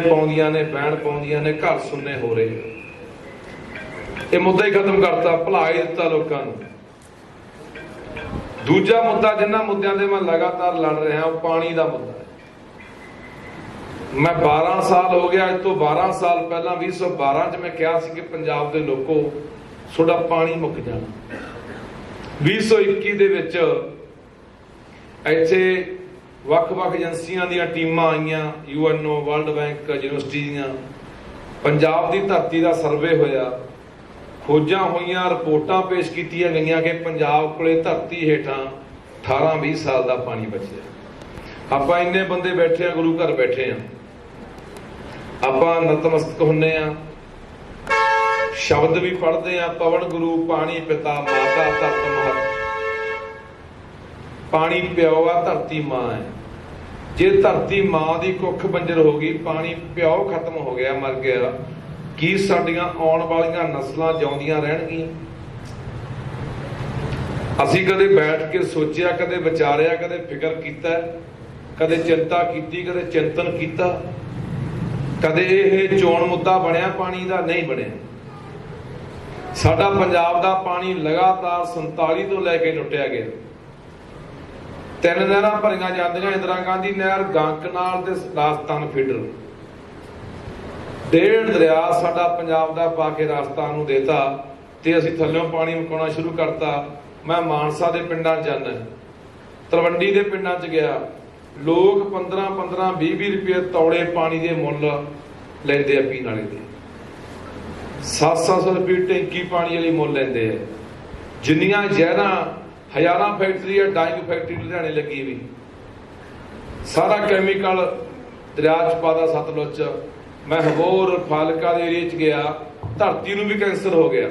ਪਾਉਂਦੀਆਂ ਨੇ ਬੈਣ ਪਾਉਂਦੀਆਂ ਨੇ, ਘਰ ਸੁੰਨੇ ਹੋ ਰਹੇ ਇਹ ਮੁੱਦਾ ਹੀ ਖਤਮ ਕਰਤਾ ਭੁਲਾ ਹੀ ਦਿੱਤਾ ਲੋਕਾਂ ਨੂੰ। ਦੂਜਾ ਮੁੱਦਾ, ਜਿੰਨਾ ਮੁੱਦਿਆਂ ਦੇ ਮੈਂ ਲਗਾਤਾਰ ਲੜ ਰਿਹਾ, ਉਹ ਪਾਣੀ ਦਾ ਮੁੱਦਾ ਮੈਂ 12 ਸਾਲ ਹੋ ਗਿਆ ਅੱਜ ਤੋਂ 12 ਸਾਲ ਪਹਿਲਾਂ 2012 ਚ ਮੈਂ ਕਿਹਾ ਸੀ ਕਿ ਪੰਜਾਬ ਦੇ ਲੋਕੋ, ਤੁਹਾਡਾ ਪਾਣੀ ਮੁੱਕ ਜਾਣਾ। 2021 ਦੇ ਵਿੱਚ ਇੱਥੇ ਵੱਖ-ਵੱਖ ਏਜੰਸੀਆਂ ਦੀਆਂ ਟੀਮਾਂ ਆਈਆਂ, ਯੂਐਨਓ, ਵਰਲਡ ਬੈਂਕ, ਯੂਨੀਵਰਸਿਟੀ ਦੀਆਂ। ਪੰਜਾਬ ਦੀ ਧਰਤੀ ਦਾ ਸਰਵੇ ਹੋਇਆ। ਖੋਜਾਂ ਹੋਈਆਂ, ਰਿਪੋਰਟਾਂ ਪੇਸ਼ ਕੀਤੀਆਂ ਗਈਆਂ ਕਿ ਪੰਜਾਬ ਕੋਲੇ ਧਰਤੀ ਹੇਠਾਂ 18-20 ਸਾਲ ਦਾ ਪਾਣੀ ਬਚਿਆ। ਆਪਾਂ ਇੰਨੇ ਬੰਦੇ ਬੈਠੇ ਆ, ਗੁਰੂ ਘਰ ਬੈਠੇ ਆ। ਆਪਾਂ ਨਤਮਸਤਕ ਹੁੰਨੇ ਆ। ਸ਼ਬਦ ਵੀ ਪੜ੍ਹਦੇ ਆ, ਪਵਨ ਗੁਰੂ, ਪਾਣੀ ਪਿਤਾ, ਮਾਤਾ, ਧਰਤ, ਮਹਤ। ਪਾਣੀ ਪਿਓ ਆ, ਧਰਤੀ ਮਾਂ ਹੈ। ਜੇ ਧਰਤੀ ਮਾਂ ਦੀ ਕੁੱਖ ਬੰਜਰ ਹੋ ਗਈ, ਪਾਣੀ ਪਿਓ ਖਤਮ ਹੋ ਗਿਆ, ਮਰ ਗਿਆ। ਕੀ ਸਾਡੀਆਂ ਆਉਣ ਵਾਲੀਆਂ ਨਸਲਾਂ ਜਿਉਂਦੀਆਂ ਰਹਿਣਗੀਆਂ? ਅਸੀਂ ਕਦੇ ਬੈਠ ਕੇ ਸੋਚਿਆ, ਕਦੇ ਵਿਚਾਰਿਆ, ਕਦੇ ਫਿਕਰ ਕੀਤਾ, ਕਦੇ ਚਿੰਤਾ ਕੀਤੀ, ਕਦੇ ਚਿੰਤਨ ਕੀਤਾ। ਕਦੇ ਇਹ ਚੋਣ ਮੁੱਦਾ ਬਣਿਆ, ਪਾਣੀ ਦਾ ਨਹੀਂ ਬਣਿਆ। ਸਾਡਾ ਪੰਜਾਬ ਦਾ ਪਾਣੀ ਲਗਾਤਾਰ 47 ਤੋਂ ਲੈ ਕੇ ਲੁੱਟਿਆ ਗਿਆ। ਤਿੰਨ ਨਹਿਰਾਂ ਭਰੀਆਂ ਜਾਂਦੀਆਂ ਇੰਦਰਾ ਗਾਂਧੀ ਨਹਿਰ ਗੰਕਨਾਲ ਤੇ ਰਾਜਸਥਾਨ ਫੀਡਰ। ਡੇਢ ਦਰਿਆ ਸਾਡਾ ਪੰਜਾਬ ਦਾ ਪਾ ਕੇ ਰਾਜਸਥਾਨ ਨੂੰ ਦੇਤਾ ਤੇ ਅਸੀਂ ਥੱਲਿਓਂ ਪਾਣੀ ਮੁਕਾਉਣਾ ਸ਼ੁਰੂ ਕਰਤਾ। ਮੈਂ ਮਾਨਸਾ ਦੇ ਪਿੰਡਾਂ 'ਚ ਜਾਂਦਾ। ਤਲਵੰਡੀ ਦੇ ਪਿੰਡਾਂ 'ਚ ਗਿਆ। ਲੋਕ 15 15 20 20 ਰੁਪਏ ਤੌੜੇ ਪਾਣੀ ਦੇ ਮੁੱਲ ਲੈਂਦੇ ਆ ਪੀਣ ਵਾਲੇ ਦੇ। 700 ਰੁਪਏ ਟੈਂਕੀ ਪਾਣੀ ਵਾਲੀ ਮੁੱਲ ਲੈਂਦੇ ਆ। ਜਿੰਨੀਆਂ ਜ਼ਹਿਰਾਂ ਹਜ਼ਾਰਾਂ ਫੈਕਟਰੀ ਹੈ ਡਾਈਂਗ ਫੈਕਟਰੀ ਲੁਧਿਆਣੇ ਲੱਗੀ ਵੀ। ਸਾਰਾ ਕੈਮੀਕਲ ਦਰਿਆ ਚ ਪਾਦਾ ਸਤਲੁਜ ਚ। ਮੈਂ ਹੋਰ ਫਾਲਕਾ ਦੇ ਏਰੀਆ ਚ ਗਿਆ, ਧਰਤੀ ਨੂੰ ਵੀ ਕੈਂਸਰ ਹੋ ਗਿਆ।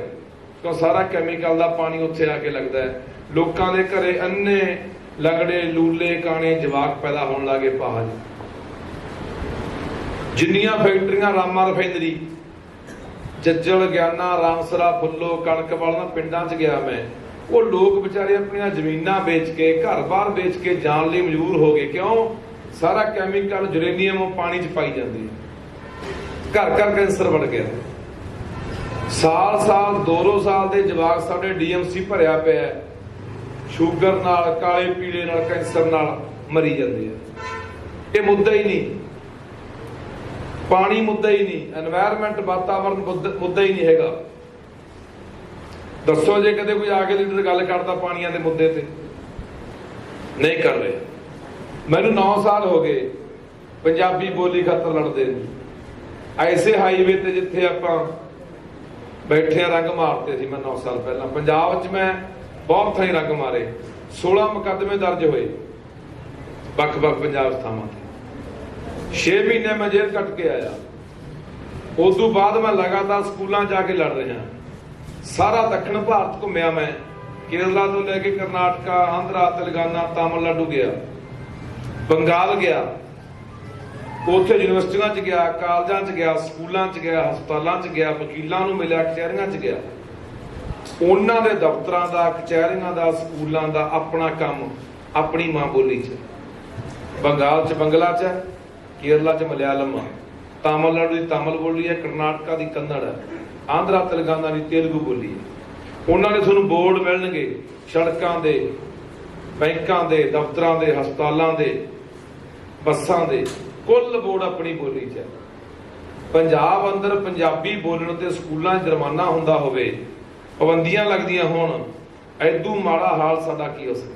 ਕਿਉਂ ਸਾਰਾ ਕੈਮੀਕਲ ਦਾ ਪਾਣੀ ਉੱਥੇ ਆ ਕੇ ਲੱਗਦਾ ਹੈ। ਲੋਕਾਂ ਦੇ ਘਰੇ ਅੰਨੇ ਲੰਗੜੇ, ਲੂਲੇ, ਕਾਣੇ, ਜਵਾਕ ਪੈਦਾ ਹੋਣ ਲੱਗੇ ਪਹਾੜ। ਜਿੰਨੀਆਂ ਫੈਕਟਰੀਆਂ ਰਾਮਾ ਰਿਫਾਈਨਰੀ ਜੱਜਲ, ਗਿਆਨਾ, ਰਾਮਸਰਾ, ਫੁੱਲੋ, ਕਣਕ ਵਾਲਾ ਪਿੰਡਾਂ 'ਚ ਗਿਆ ਮੈਂ। ਉਹ ਲੋਕ ਵਿਚਾਰੇ ਆਪਣੀਆਂ ਜ਼ਮੀਨਾਂ ਵੇਚ ਕੇ, ਘਰ-ਬਾਰ ਵੇਚ ਕੇ ਜਾਣ ਲਈ ਮਜਬੂਰ ਹੋ ਗਏ। ਕਿਉਂ? ਸਾਰਾ ਕੈਮੀਕਲ ਯੂਰੇਨੀਅਮ ਉਹ ਪਾਣੀ 'ਚ ਪਾਈ ਜਾਂਦੀ ਘਰ-ਘਰ ਕੈਂਸਰ ਵੜ ਗਿਆ। ਸਾਲ-ਸਾਲ 2-2 ਸਾਲ ਦੇ ਜਵਾਕ ਸਾਡੇ ਡੀਐਮਸੀ ਭਰਿਆ ਪਿਆ ਸ਼ੂਗਰ ਨਾਲ, ਕਾਲੇ ਪੀਲੇ ਨਾਲ, ਕੈਂਸਰ ਨਾਲ ਮਰੀ ਜਾਂਦੇ ਆ। ਇਹ ਮੁੱਦਾ ਹੀ ਨਹੀਂ। ਪਾਣੀ ਮੁੱਦਾ ਹੀ ਨਹੀਂ। এনवायरमेंट ਵਾਤਾਵਰਣ ਮੁੱਦਾ ਹੀ ਨਹੀਂ ਹੈਗਾ। ਦੱਸੋ ਜੇ ਕਦੇ ਕੋਈ ਆ ਕੇ ਲੀਡਰ ਗੱਲ ਕਰਦਾ ਪਾਣੀਆਂ ਦੇ ਮੁੱਦੇ ਤੇ। ਨਹੀਂ ਕਰ ਰਹੇ। ਮੈਨੂੰ 9 ਸਾਲ ਹੋ ਗਏ ਪੰਜਾਬੀ ਬੋਲੀ ਖਾਤਰ ਲੜਦੇ ਨੂੰ। ਐਸੇ ਹਾਈਵੇ ਤੇ ਜਿੱਥੇ ਆਪਾਂ ਬੈਠੇ ਆ, ਰੰਗ ਮਾਰਤੇ ਸੀ ਮੈਂ 9 ਸਾਲ ਪਹਿਲਾਂ। ਪੰਜਾਬ 'ਚ ਮੈਂ ਬਹੁਤ ਥਾਈ ਰੰਗ ਮਾਰੇ। 16 ਮੁਕੱਦਮੇ ਦਰਜ ਹੋਏ ਵੱਖ-ਵੱਖ ਪੰਜਾਬ ਥਾਵਾਂ ਤੇ। 6 ਮਹੀਨੇ ਮੈਂ ਜੇਲ੍ਹ ਕੱਟ ਕੇ ਆਇਆ। ਉਸ ਤੋਂ ਬਾਅਦ ਮੈਂ ਲਗਾਤਾਰ ਸਕੂਲਾਂ ਜਾ ਕੇ ਲੜ ਰਿਹਾ। ਸਾਰਾ ਦੱਖਣ ਭਾਰਤ ਘੁੰਮਿਆ ਮੈਂ। ਕੇਰਲਾ ਤੋਂ ਲੈ ਕੇ ਕਰਨਾਟਕਾ ਆਂਧਰਾ ਤੇਲੰਗਾਨਾ ਤਾਮਿਲਨਾਡੂ ਗਿਆ। ਬੰਗਾਲ ਗਿਆ। ਉੱਥੇ ਯੂਨੀਵਰਸਿਟੀਆਂ 'ਚ ਗਿਆ ਕਾਲਜਾਂ 'ਚ ਗਿਆ ਸਕੂਲਾਂ 'ਚ ਗਿਆ ਹਸਪਤਾਲਾਂ 'ਚ ਗਿਆ ਵਕੀਲਾਂ ਨੂੰ ਮਿਲਿਆ ਕਚਹਿਰੀਆਂ 'ਚ ਗਿਆ। ਉਹਨਾਂ ਦੇ ਦਫ਼ਤਰਾਂ ਦਾ ਕਚਹਿਰੀਆਂ ਦਾ ਸਕੂਲਾਂ ਦਾ ਆਪਣਾ ਕੰਮ ਆਪਣੀ ਮਾਂ ਬੋਲੀ 'ਚ। ਬੰਗਾਲ 'ਚ ਬੰਗਲਾ 'ਚ ਹੈ, ਕੇਰਲਾ 'ਚ ਮਲਿਆਲਮ ਆ। ਤਾਮਿਲਨਾਡੂ ਦੀ ਤਾਮਿਲ ਬੋਲੀ ਹੈ ਕਰਨਾਟਕਾ ਦੀ ਕੰਨੜ ਹੈ। ਆਂਧਰਾ ਤੇਲੰਗਾਨਾ ਦੀ ਤੇਲਗੂ ਬੋਲੀ ਹੈ। ਉਹਨਾਂ ਨੇ ਤੁਹਾਨੂੰ ਬੋਰਡ ਮਿਲਣਗੇ ਸੜਕਾਂ ਦੇ, ਬੈਂਕਾਂ ਦੇ, ਦਫ਼ਤਰਾਂ ਦੇ, ਹਸਪਤਾਲਾਂ ਦੇ, ਬੱਸਾਂ ਦੇ। ਕੁੱਲ ਬੋਰਡ ਆਪਣੀ ਬੋਲੀ 'ਚ ਹੈ। ਪੰਜਾਬ ਅੰਦਰ ਪੰਜਾਬੀ ਬੋਲਣ ਤੇ ਸਕੂਲਾਂ 'ਚ ਜੁਰਮਾਨਾ ਹੁੰਦਾ ਹੋਵੇ, ਪਾਬੰਦੀਆਂ ਲੱਗਦੀਆਂ ਹੋਣ, ਐਦੂ ਮਾੜਾ ਹਾਲ ਸਾਡਾ ਕੀ ਹੋ ਸਕਦਾ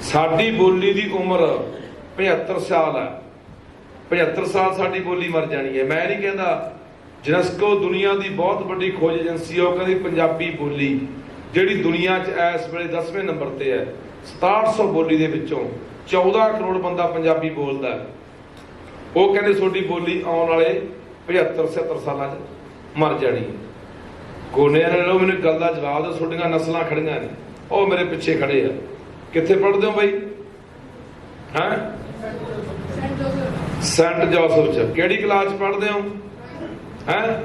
ਸਾਡੀ ਬੋਲੀ ਦੀ ਉਮਰ 75 ਸਾਲ ਹੈ। 75 ਸਾਲ ਸਾਡੀ ਬੋਲੀ ਮਰ ਜਾਣੀ ਹੈ। ਮੈਂ ਨਹੀਂ ਕਹਿੰਦਾ ਯੂਨੈਸਕੋ ਦੁਨੀਆ ਦੀ ਬਹੁਤ ਵੱਡੀ ਖੋਜ ਏਜੰਸੀ ਹੈ ਉਹ ਕਹਿੰਦੀ ਪੰਜਾਬੀ ਬੋਲੀ, ਜਿਹੜੀ ਦੁਨੀਆ 'ਚ ਇਸ ਵੇਲੇ 10ਵੇਂ ਨੰਬਰ ਤੇ ਹੈ। 6700 ਬੋਲੀ ਦੇ ਵਿੱਚੋਂ 14 ਕਰੋੜ ਬੰਦਾ ਪੰਜਾਬੀ ਬੋਲਦਾ ਹੈ। ਉਹ ਕਹਿੰਦੇ ਤੁਹਾਡੀ ਬੋਲੀ ਆਉਣ ਵਾਲੇ 75 77 ਸਾਲਾਂ 'ਚ ਮਰ ਜਾਣੀ ਹੈ। ਗੋਨਿਆਂ ਨੇ ਲੋ ਮੈਨੂੰ ਗੱਲ ਦਾ ਜਵਾਬ ਦਿਓ, ਤੁਹਾਡੀਆਂ ਨਸਲਾਂ ਖੜੀਆਂ ਨੇ। ਉਹ ਮੇਰੇ ਪਿੱਛੇ ਖੜੇ ਆ। ਕਿੱਥੇ ਪੜ੍ਹਦੇ ਹੋ ਬਾਈ? ਹੈਂ? ਸੈਂਟ ਜੋਸਫ ਚ। ਕਿਹੜੀ ਕਲਾਸ ਚ ਪੜ੍ਹਦੇ ਹੋ? ਹੈਂ?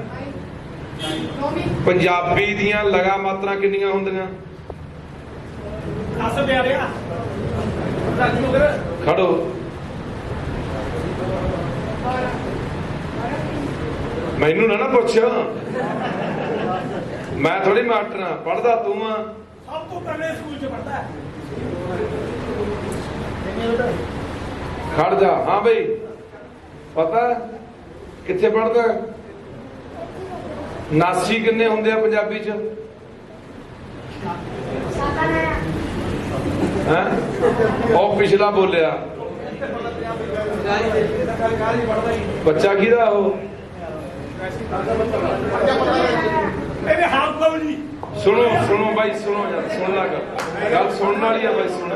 ਪੰਜਾਬੀ ਦੀਆਂ ਲਗਾ ਮਾਤਰਾ ਕਿੰਨੀਆਂ ਹੁੰਦੀਆਂ? ਦੱਸ ਪਿਆਰਿਆ ਖੜੋ। ਮੈਨੂੰ ਨਾ ਨਾ ਪੁੱਛ। ਮੈਂ ਥੋੜੀ ਮਾਸਟਰ ਆ ਪੜਦਾ ਤੂੰ ਆ। ਸਭ ਤੋਂ ਪਹਿਲੇ ਸਕੂਲ ਚ ਪੜਦਾ ਖੜ ਜਾ। ਹਾਂ ਬਈ। ਪਤਾ? ਕਿੱਥੇ ਪੜਦਾ ਨਾਸੀ ਕਿੰਨੇ ਹੁੰਦੇ ਆ ਪੰਜਾਬੀ ਚ? ਹੈ? ਉਹ ਪਿਛਲਾ ਬੋਲਿਆ। ਬੱਚਾ ਕਿਹਦਾ ਉਹ? ਇਹਦੇ ਹਾਲ ਕੋਲ ਜੀ ਸੁਣੋ ਸੁਣੋ ਬਾਈ ਸੁਣੋ ਯਾਰ ਸੁਣ ਲਾ ਗੱਲ। ਗੱਲ ਸੁਣਨ ਵਾਲੀ ਆ ਬਾਈ ਸੁਣ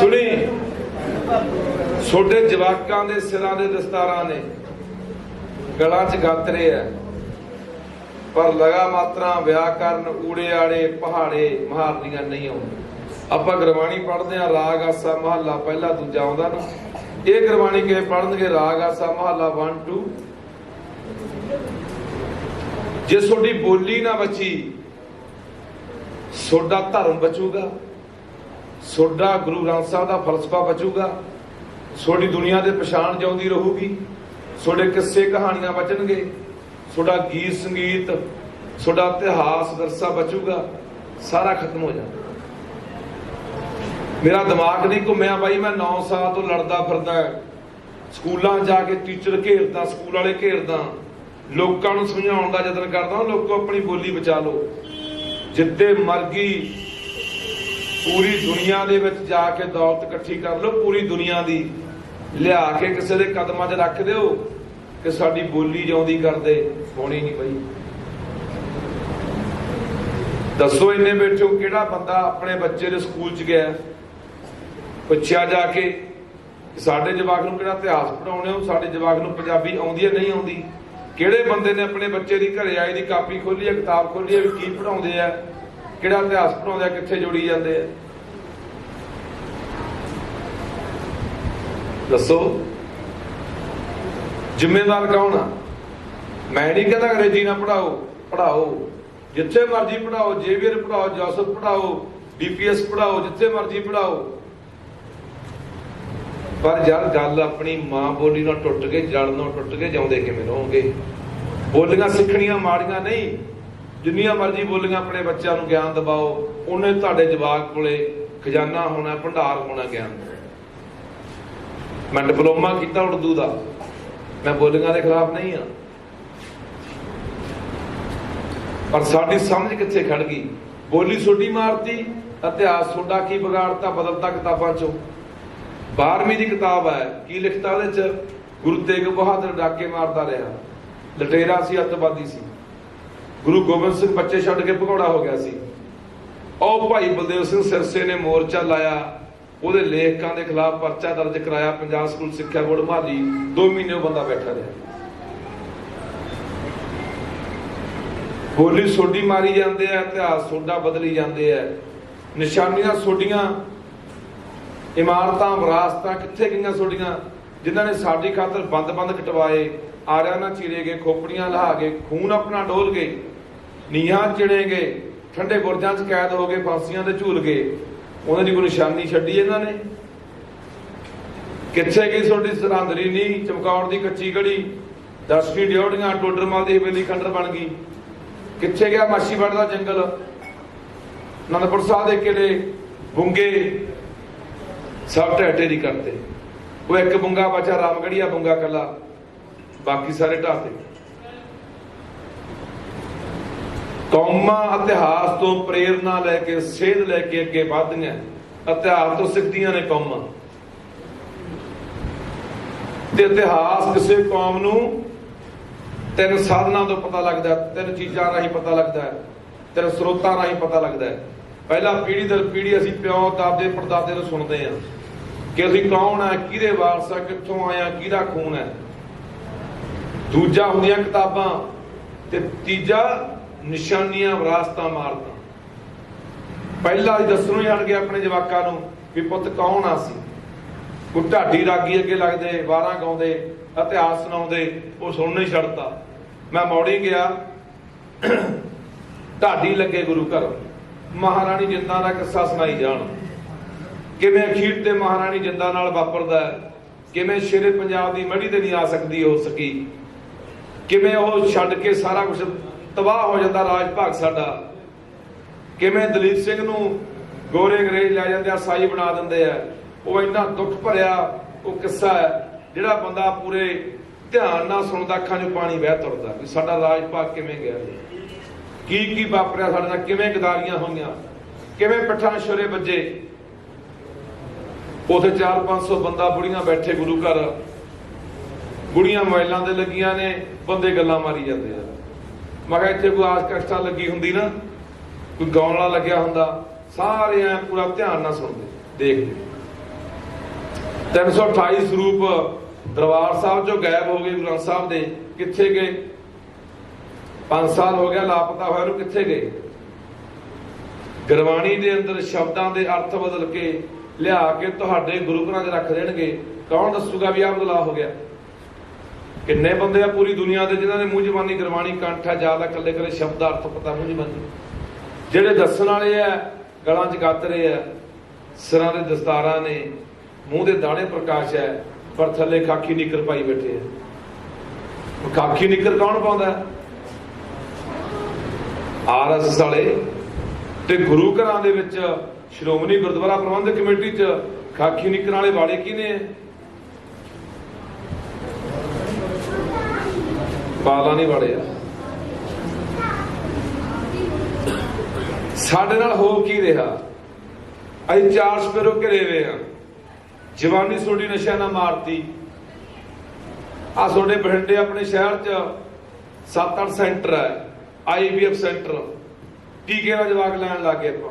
ਸੁਣੀ। ਛੋਟੇ ਜਵਾਕਾਂ ਦੇ ਸਿਰਾਂ ਦੇ ਦਸਤਾਰਾਂ ਨੇ। ਗਲਾਂ 'ਚ ਗਾਤਰੇ ਆ ਪਰ ਲਗਾ ਮਾਤਰਾ ਵਿਆਕਰਨ ਊੜੇ ਆੜੇ ਪਹਾੜੇ ਮਹਾਰਨੀਆਂ ਨਹੀਂ ਆਉਂਦੀਆਂ। ਆਪਾਂ ਗੁਰਬਾਣੀ ਪੜ੍ਹਦੇ ਆ ਰਾਗ, ਆਸਾ, ਮਹੱਲਾ, ਪਹਿਲਾ, ਦੂਜਾ ਆਉਂਦਾ ਨਾ। ਇਹ ਗੁਰਬਾਣੀ ਕਿਵੇਂ ਪੜਨਗੇ ਰਾਗ, ਆਸਾ, ਮਹੱਲਾ 1 2 ਜੇ ਤੁਹਾਡੀ ਬੋਲੀ ਨਾ ਬਚੀ, ਤੁਹਾਡਾ ਧਰਮ ਬਚੂਗਾ। ਤੁਹਾਡਾ ਗੁਰੂ ਗ੍ਰੰਥ ਸਾਹਿਬ ਦਾ ਫਲਸਫਾ ਬਚੂਗਾ। ਤੁਹਾਡੀ ਦੁਨੀਆ ਦੇ ਪਛਾਣ ਜਿਉਂਦੀ ਰਹੂਗੀ। ਤੁਹਾਡੇ ਕਿੱਸੇ ਕਹਾਣੀਆਂ ਬਚਣਗੇ? ਤੁਹਾਡਾ ਗੀਤ ਸੰਗੀਤ, ਤੁਹਾਡਾ ਇਤਿਹਾਸ ਵਿਰਸਾ ਬਚੂਗਾ, ਸਾਰਾ ਖਤਮ ਹੋ ਜਾਣਾ। ਮੇਰਾ ਦਿਮਾਗ ਨਹੀਂ ਘੁੰਮਿਆ ਬਾਈ, ਮੈਂ 9 ਸਾਲ ਤੋਂ ਲੜਦਾ ਫਿਰਦਾ ਸਕੂਲਾਂ ਜਾ ਕੇ ਟੀਚਰ ਘੇਰਦਾ, ਸਕੂਲ ਵਾਲੇ ਘੇਰਦਾ। ਲੋਕਾਂ ਨੂੰ ਸਮਝਾਉਣ ਦਾ ਯਤਨ ਕਰਦਾ ਲੋਕੋ ਆਪਣੀ ਬੋਲੀ ਬਚਾ ਲਓ। ਜਿੱਦੇ ਮਰ ਪੂਰੀ ਦੁਨੀਆ ਦੇ ਵਿੱਚ ਜਾ ਕੇ ਦੌਲਤ ਇਕੱਠੀ ਕਰ ਲਓ, ਪੂਰੀ ਦੁਨੀਆ ਦੀ ਲਿਆ ਕੇ ਕਿਸੇ ਦੇ ਕਦਮਾਂ 'ਚ ਰੱਖ ਦਿਓ। ਕਿ ਸਾਡੀ ਬੋਲੀ ਜਿਉਂਦੀ ਕਰਦੇ, ਹੋਣੀ ਨਹੀਂ ਪਈ ਦੱਸੋ ਇੰਨੇ ਬੈਠੋ ਕਿਹੜਾ ਬੰਦਾ ਆਪਣੇ ਬੱਚੇ ਦੇ ਸਕੂਲ 'ਚ ਗਿਆ? ਪੁੱਛਿਆ ਜਾ ਕੇ ਸਾਡੇ ਜਵਾਕ ਨੂੰ ਕਿਹੜਾ ਇਤਿਹਾਸ ਪੜਾਉਣੇ ਹੋ? ਸਾਡੇ ਜਵਾਕ ਨੂੰ ਪੰਜਾਬੀ ਆਉਂਦੀ ਹੈ ਨਹੀਂ ਆਉਂਦੀ? ਕਿਹੜੇ ਬੰਦੇ ਨੇ ਆਪਣੇ ਬੱਚੇ ਦੀ ਘਰੇ ਆਈ ਦੀ ਕਾਪੀ ਖੋਲੀ ਹੈ ਕਿਤਾਬ ਖੋਲੀ ਹੈ ਵੀ ਕੀ ਪੜਾਉਂਦੇ ਆ? ਕਿਹੜਾ ਇਤਿਹਾਸ ਪੜਾਉਂਦੇ ਆ? ਕਿੱਥੇ ਜੋੜੀ ਜਾਂਦੇ ਆ? ਦੱਸੋ। ਜ਼ਿੰਮੇਵਾਰ ਕੌਣ ਆ? ਮੈਂ ਨਹੀਂ ਕਹਿੰਦਾ ਅੰਗਰੇਜ਼ੀ ਨਾ ਪੜਾਓ ਪੜਾਓ ਜਿੱਥੇ ਮਰਜ਼ੀ ਪੜਾਓ ਜੇਵੀਅਰ ਪੜਾਓ ਜੋਸਫ ਪੜਾਓ ਡੀਪੀਐਸ ਪੜਾਓ ਜਿੱਥੇ ਮਰਜ਼ੀ ਪੜਾਓ ਪਰ ਯਾਰ ਗੱਲ ਆਪਣੀ ਮਾਂ ਬੋਲੀ ਨਾਲ ਟੁੱਟ ਕੇ ਜੜ ਨਾਲ ਟੁੱਟ ਕੇ ਜਾਉਂਦੇ ਕਿਵੇਂ ਰਹੋਗੇ? ਬੋਲੀਆਂ ਸਿੱਖਣੀਆਂ ਮਾੜੀਆਂ ਨਹੀਂ। ਜਿੰਨੀਆਂ ਮਰਜ਼ੀ ਬੋਲੀਆਂ ਆਪਣੇ ਬੱਚਿਆਂ ਨੂੰ ਗਿਆਨ ਦਿਵਾਓ, ਉਹਨੇ ਤੁਹਾਡੇ ਜਵਾਕ ਕੋਲੇ ਖਜ਼ਾਨਾ ਹੋਣਾ, ਭੰਡਾਰ ਹੋਣਾ ਗਿਆਨ ਮੈਂ ਡਿਪਲੋਮਾ ਕੀਤਾ ਉਰਦੂ ਦਾ। ਮੈਂ ਬੋਲੀਆਂ ਦੇ ਖਿਲਾਫ ਨਹੀਂ ਆ। ਪਰ ਸਾਡੀ ਸਮਝ ਕਿੱਥੇ ਖੜ ਗਈ? ਬੋਲੀ ਛੋਟੀ ਮਾਰਤੀ, ਇਤਿਹਾਸ ਤੁਹਾਡਾ ਕੀ ਵਿਗਾੜਤਾ ਬਦਲਤਾ ਕਿਤਾਬਾਂ ਚੋਂ? 12ਵੀਂ ਦੀ ਕਿਤਾਬ ਹੈ, ਕੀ ਲਿਖਤਾ ਉਹਦੇ ਚ? ਗੁਰੂ ਤੇਗ ਬਹਾਦਰ ਡਾਕੇ ਮਾਰਦਾ ਰਿਹਾ। ਲਟੇਰਾ ਸੀ, ਅੱਤਵਾਦੀ ਸੀ। ਗੁਰੂ ਗੋਬਿੰਦ ਸਿੰਘ ਬੱਚੇ ਛੱਡ ਕੇ ਭਗੌੜਾ ਹੋ ਗਿਆ ਸੀ। ਉਹ ਭਾਈ ਬਲਦੇਵ ਸਿੰਘ ਸਿਰਸੇ ਨੇ ਮੋਰਚਾ ਲਾਇਆ। ਉਹਦੇ ਲੇਖਕਾਂ ਦੇ ਖਿਲਾਫ ਪਰਚਾ ਦਰਜ ਕਰਾਇਆ ਪੰਜਾਬ ਸਕੂਲ ਸਿੱਖਿਆ ਬੋਰਡ ਮਹਾਲੀ 2 ਮਹੀਨੇ ਉਹ ਬੰਦਾ ਬੈਠਾ ਰਿਹਾ। ਬੋਲੀ ਸੋਡੀ ਮਾਰੀ ਜਾਂਦੇ ਆ, ਇਤਿਹਾਸ ਸੋਡਾ ਬਦਲੀ ਜਾਂਦੇ ਆ। ਨਿਸ਼ਾਨੀਆਂ ਸੋਡੀਆਂ ਇਮਾਰਤਾਂ, ਵਿਰਾਸਤਾਂ ਕਿੱਥੇ ਗਈਆਂ ਸੋਡੀਆਂ ਜਿਨ੍ਹਾਂ ਨੇ ਸਾਡੀ ਖਾਤਰ ਬੰਦ-ਬੰਦ ਕਟਵਾਏ। ਆਰਿਆਂ ਨਾਲ ਚੀਰੇ ਗਏ, ਖੋਪੜੀਆਂ ਲਹਾ ਗਏ, ਖੂਨ ਆਪਣਾ ਡੋਲ ਗਏ, ਨੀਹਾਂ ਚਿੜੇ ਗਏ, ਠੰਡੇ ਬੁਰਜਾਂ 'ਚ ਕੈਦ ਹੋ ਗਏ, ਫਾਂਸੀਆਂ ਦੇ ਝੂਲ ਗਏ। ਉਹਨਾਂ ਦੀ ਕੋਈ ਨਿਸ਼ਾਨੀ ਛੱਡੀ ਇਹਨਾਂ ਨੇ? ਕਿੱਥੇ ਗਈ ਤੁਹਾਡੀ ਸਰਹੰਦਰੀ ਨਹੀਂ, ਚਮਕੌਰ ਦੀ ਕੱਚੀ ਗੜੀ? ਦਸਵੀਂ ਡਿਉੜੀਆਂ ਟੋਡਰਮਲ ਦੀ ਹਵੇਲੀ ਖੰਡਰ ਬਣ ਗਈ। ਕਿੱਥੇ ਗਿਆ ਮਾਛੀਵਾੜ ਦਾ ਜੰਗਲ? ਅਨੰਦਪੁਰ ਸਾਹਿਬ ਦੇ ਕਿਲੇ ਬੁੰਗੇ? ਸਭ ਢਹਿ ਦੀ ਕਰਤੇ ਉਹ ਇੱਕ ਬੁੰਗਾ ਬਚਾ ਰਾਮਗੜੀਆ ਬੁੰਗਾ ਕੱਲਾ। ਬਾਕੀ ਸਾਰੇ ਢਾਤੇ ਕੌਮਾਂ ਇਤਿਹਾਸ ਤੋਂ ਪ੍ਰੇਰਣਾ ਲੈ ਕੇ, ਸੇਧ ਲੈ ਕੇ ਅੱਗੇ ਵਧਦੀਆਂ। ਇਤਿਹਾਸ ਤੋਂ ਸਿੱਖਦੀਆਂ ਨੇ ਕੌਮਾਂ। ਤੇ ਇਤਿਹਾਸ ਕਿਸੇ ਕੌਮ ਨੂੰ ਤਿੰਨ ਸਾਧਨਾਂ ਤੋਂ ਪਤਾ ਲੱਗਦਾ ਤਿੰਨ ਚੀਜ਼ਾਂ ਰਾਹੀਂ ਪਤਾ ਲੱਗਦਾ ਹੈ, ਤਿੰਨ ਸਰੋਤਾਂ ਰਾਹੀਂ ਪਤਾ ਲੱਗਦਾ ਹੈ। ਪਹਿਲਾ ਪੀੜ੍ਹੀ ਦਰ ਪੀੜ੍ਹੀ ਅਸੀਂ ਪਿਓ, ਦਾਦੇ, ਪੜਦਾਦੇ ਨੂੰ ਸੁਣਦੇ ਹਾਂ ਕਿ ਅਸੀਂ ਕੌਣ ਆ ਕਿਹਦੇ ਵਾਰਸ ਆ ਕਿੱਥੋਂ ਆਇਆ ਕਿਹਦਾ ਖੂਨ ਹੈ। ਦੂਜਾ ਹੁੰਦੀਆਂ ਕਿਤਾਬਾਂ ਤੇ ਤੀਜਾ ਨਿਸ਼ਾਨੀਆਂ ਵਿਰਾਸਤਾਂ ਮਾਰਦਾ ਪਹਿਲਾ ਅਸੀਂ ਦੱਸਣੋਂ ਹੀ ਆਪਣੇ ਜਵਾਕਾਂ ਨੂੰ ਵੀ ਪੁੱਤ ਕੌਣ ਆ ਸੀ? ਕੋਈ ਢਾਡੀ ਰਾਗੀ ਅੱਗੇ ਲੱਗਦੇ, ਵਾਰਾਂ ਗਾਉਂਦੇ, ਇਤਿਹਾਸ ਸੁਣਾਉਂਦੇ, ਉਹ ਸੁਣਨ ਹੀ ਛੱਡਤਾ। ਮੈਂ ਮੌੜੀ ਗਿਆ। ਢਾਡੀ ਲੱਗੇ ਗੁਰੂ ਘਰ। ਮਹਾਰਾਣੀ ਜਿੰਦਾ ਦਾ ਕਿੱਸਾ ਸੁਣਾਈ ਜਾਣ। ਕਿਵੇਂ ਅਖੀਰ ਤੇ ਮਹਾਰਾਣੀ ਜਿੰਦਾ ਨਾਲ ਵਾਪਰਦਾ ਕਿਵੇਂ ਸ਼ੇਰੇ ਪੰਜਾਬ ਦੀ ਮੜੀ ਤੇ ਨਹੀਂ ਆ ਸਕਦੀ ਹੋ ਸਕੀ? ਕਿਵੇਂ ਉਹ ਛੱਡ ਕੇ ਸਾਰਾ ਕੁਝ ਤਬਾਹ ਹੋ ਜਾਂਦਾ ਰਾਜ ਭਾਗ ਸਾਡਾ। ਕਿਵੇਂ ਦਲੀਪ ਸਿੰਘ ਨੂੰ ਗੋਰੇ ਅੰਗਰੇਜ਼ ਲੈ ਜਾਂਦੇ ਆ, ਸਾਈ ਬਣਾ ਦਿੰਦੇ ਆ, ਉਹ ਇੰਨਾ ਦੁੱਖ ਭਰਿਆ, ਉਹ ਕਿੱਸਾ ਹੈ, ਜਿਹੜਾ ਬੰਦਾ ਪੂਰੇ ਧਿਆਨ ਨਾਲ ਸੁਣਦਾ, ਅੱਖਾਂ 'ਚੋਂ ਪਾਣੀ ਵਹਿ ਤੁਰਦਾ ਵੀ ਸਾਡਾ ਰਾਜ ਭਾਗ ਕਿਵੇਂ ਗਿਆ? ਕੀ ਕੀ ਵਾਪਰਿਆ ਸਾਡੇ ਨਾਲ, ਕਿਵੇਂ ਗਦਾਰੀਆਂ ਹੋਈਆਂ, ਕਿਵੇਂ ਪੱਠਾਂ ਸ਼ੋਰੇ ਵੱਜੇ? ਉਥੇ 4-500 ਬੰਦਾ ਬੁੜੀਆਂ ਬੈਠੇ ਗੁਰੂ ਘਰ। ਬੁੜੀਆਂ ਮੋਬਾਈਲਾਂ ਦੇ ਲੱਗੀਆਂ ਨੇ, ਬੰਦੇ ਗੱਲਾਂ ਮਾਰੀ ਜਾਂਦੇ ਆ। ਮੈਂ ਕਿਹਾ ਇੱਥੇ ਕੋਈ ਆਸ ਲੱਗੀ ਹੁੰਦੀ ਨਾ, ਕੋਈ ਗਾਉਣ ਵਾਲਾ ਲੱਗਿਆ ਹੁੰਦਾ, ਸਾਰੇ ਐ ਪੂਰਾ ਧਿਆਨ ਨਾਲ ਸੁਣਦੇ, ਦੇਖਦੇ। 328 ਸਰੂਪ ਦਰਬਾਰ ਸਾਹਿਬ ਚੋਂ ਗਾਇਬ ਹੋ ਗਏ ਗੁਰੂ ਗ੍ਰੰਥ ਸਾਹਿਬ ਦੇ, ਕਿੱਥੇ ਗਏ? 5 ਸਾਲ ਹੋ ਗਿਆ ਲਾਪਤਾ ਹੋਇਆ ਨੂੰ ਕਿੱਥੇ ਗਏ? ਗੁਰਬਾਣੀ ਦੇ ਅੰਦਰ ਸ਼ਬਦਾਂ ਦੇ ਅਰਥ ਬਦਲ ਕੇ ਲਿਆ ਕੇ ਤੁਹਾਡੇ ਗੁਰੂ ਘਰਾਂ 'ਚ ਰੱਖ ਦੇਣਗੇ। ਕੌਣ ਦੱਸੂਗਾ ਵੀ ਆਹ ਬਦਲਾਅ ਹੋ ਗਿਆ? ਕਿੰਨੇ ਬੰਦੇ ਆ ਪੂਰੀ ਦੁਨੀਆ ਦੇ ਜਿਨ੍ਹਾਂ ਨੇ ਮੂੰਹ ਜ਼ਬਾਨੀ ਗੁਰਬਾਣੀ ਕੰਠ ਹੈ ਜ਼ਿਆਦਾ ਕੱਲੇ ਕੱਲੇ ਸ਼ਬਦ ਦਾ ਅਰਥ ਪਤਾ, ਮੂੰਹ ਜ਼ਬਾਨੀ। ਜਿਹੜੇ ਦੱਸਣ ਵਾਲੇ ਆ, ਗਲਾਂ 'ਚ ਗਾਤਰੇ ਆ, ਸਿਰਾਂ ਦੇ ਦਸਤਾਰਾਂ ਨੇ, ਮੂੰਹ ਦੇ ਦਾਣੇ ਪ੍ਰਕਾਸ਼ ਹੈ ਪਰ ਥੱਲੇ ਖਾਕੀ ਨਿੱਕਰ ਪਾਈ ਬੈਠੇ ਆ। ਉਹ ਖਾਕੀ ਨਿੱਕਰ ਕੌਣ ਪਾਉਂਦਾ? ਹੈ ਆਰਐਸ ਵਾਲੇ ਤੇ ਗੁਰੂ ਘਰਾਂ ਦੇ ਵਿੱਚ ਸ਼੍ਰੋਮਣੀ ਗੁਰਦੁਆਰਾ ਪ੍ਰਬੰਧਕ ਕਮੇਟੀ 'ਚ ਖਾਕੀ ਨਿੱਕਰਾਂ ਵਾਲੇ ਵਾਲੇ ਕਿਹਨੇ ਆ ਬਾਲਾ ਨਹੀਂ ਵਾਲੇ ਆ। ਸਾਡੇ ਨਾਲ ਹੋ ਕੀ ਰਿਹਾ? ਅਸੀਂ ਚਾਰ ਸਪੇਰੋ ਘਰੇ ਵੇ ਆ। ਜਵਾਨੀ ਸੋਡੀ ਨਸ਼ਾ ਨਾ ਮਾਰਤੀ। ਆ ਤੁਹਾਡੇ ਬਠਿੰਡੇ ਆਪਣੇ ਸ਼ਹਿਰ 'ਚ 7-8 ਸੈਂਟਰ ਹੈ ਆਈਵੀਐਫ ਸੈਂਟਰ। ਟੀਕੇ ਨਾਲ ਜਵਾਕ ਲੈਣ ਲੱਗੇ ਆਪਾਂ।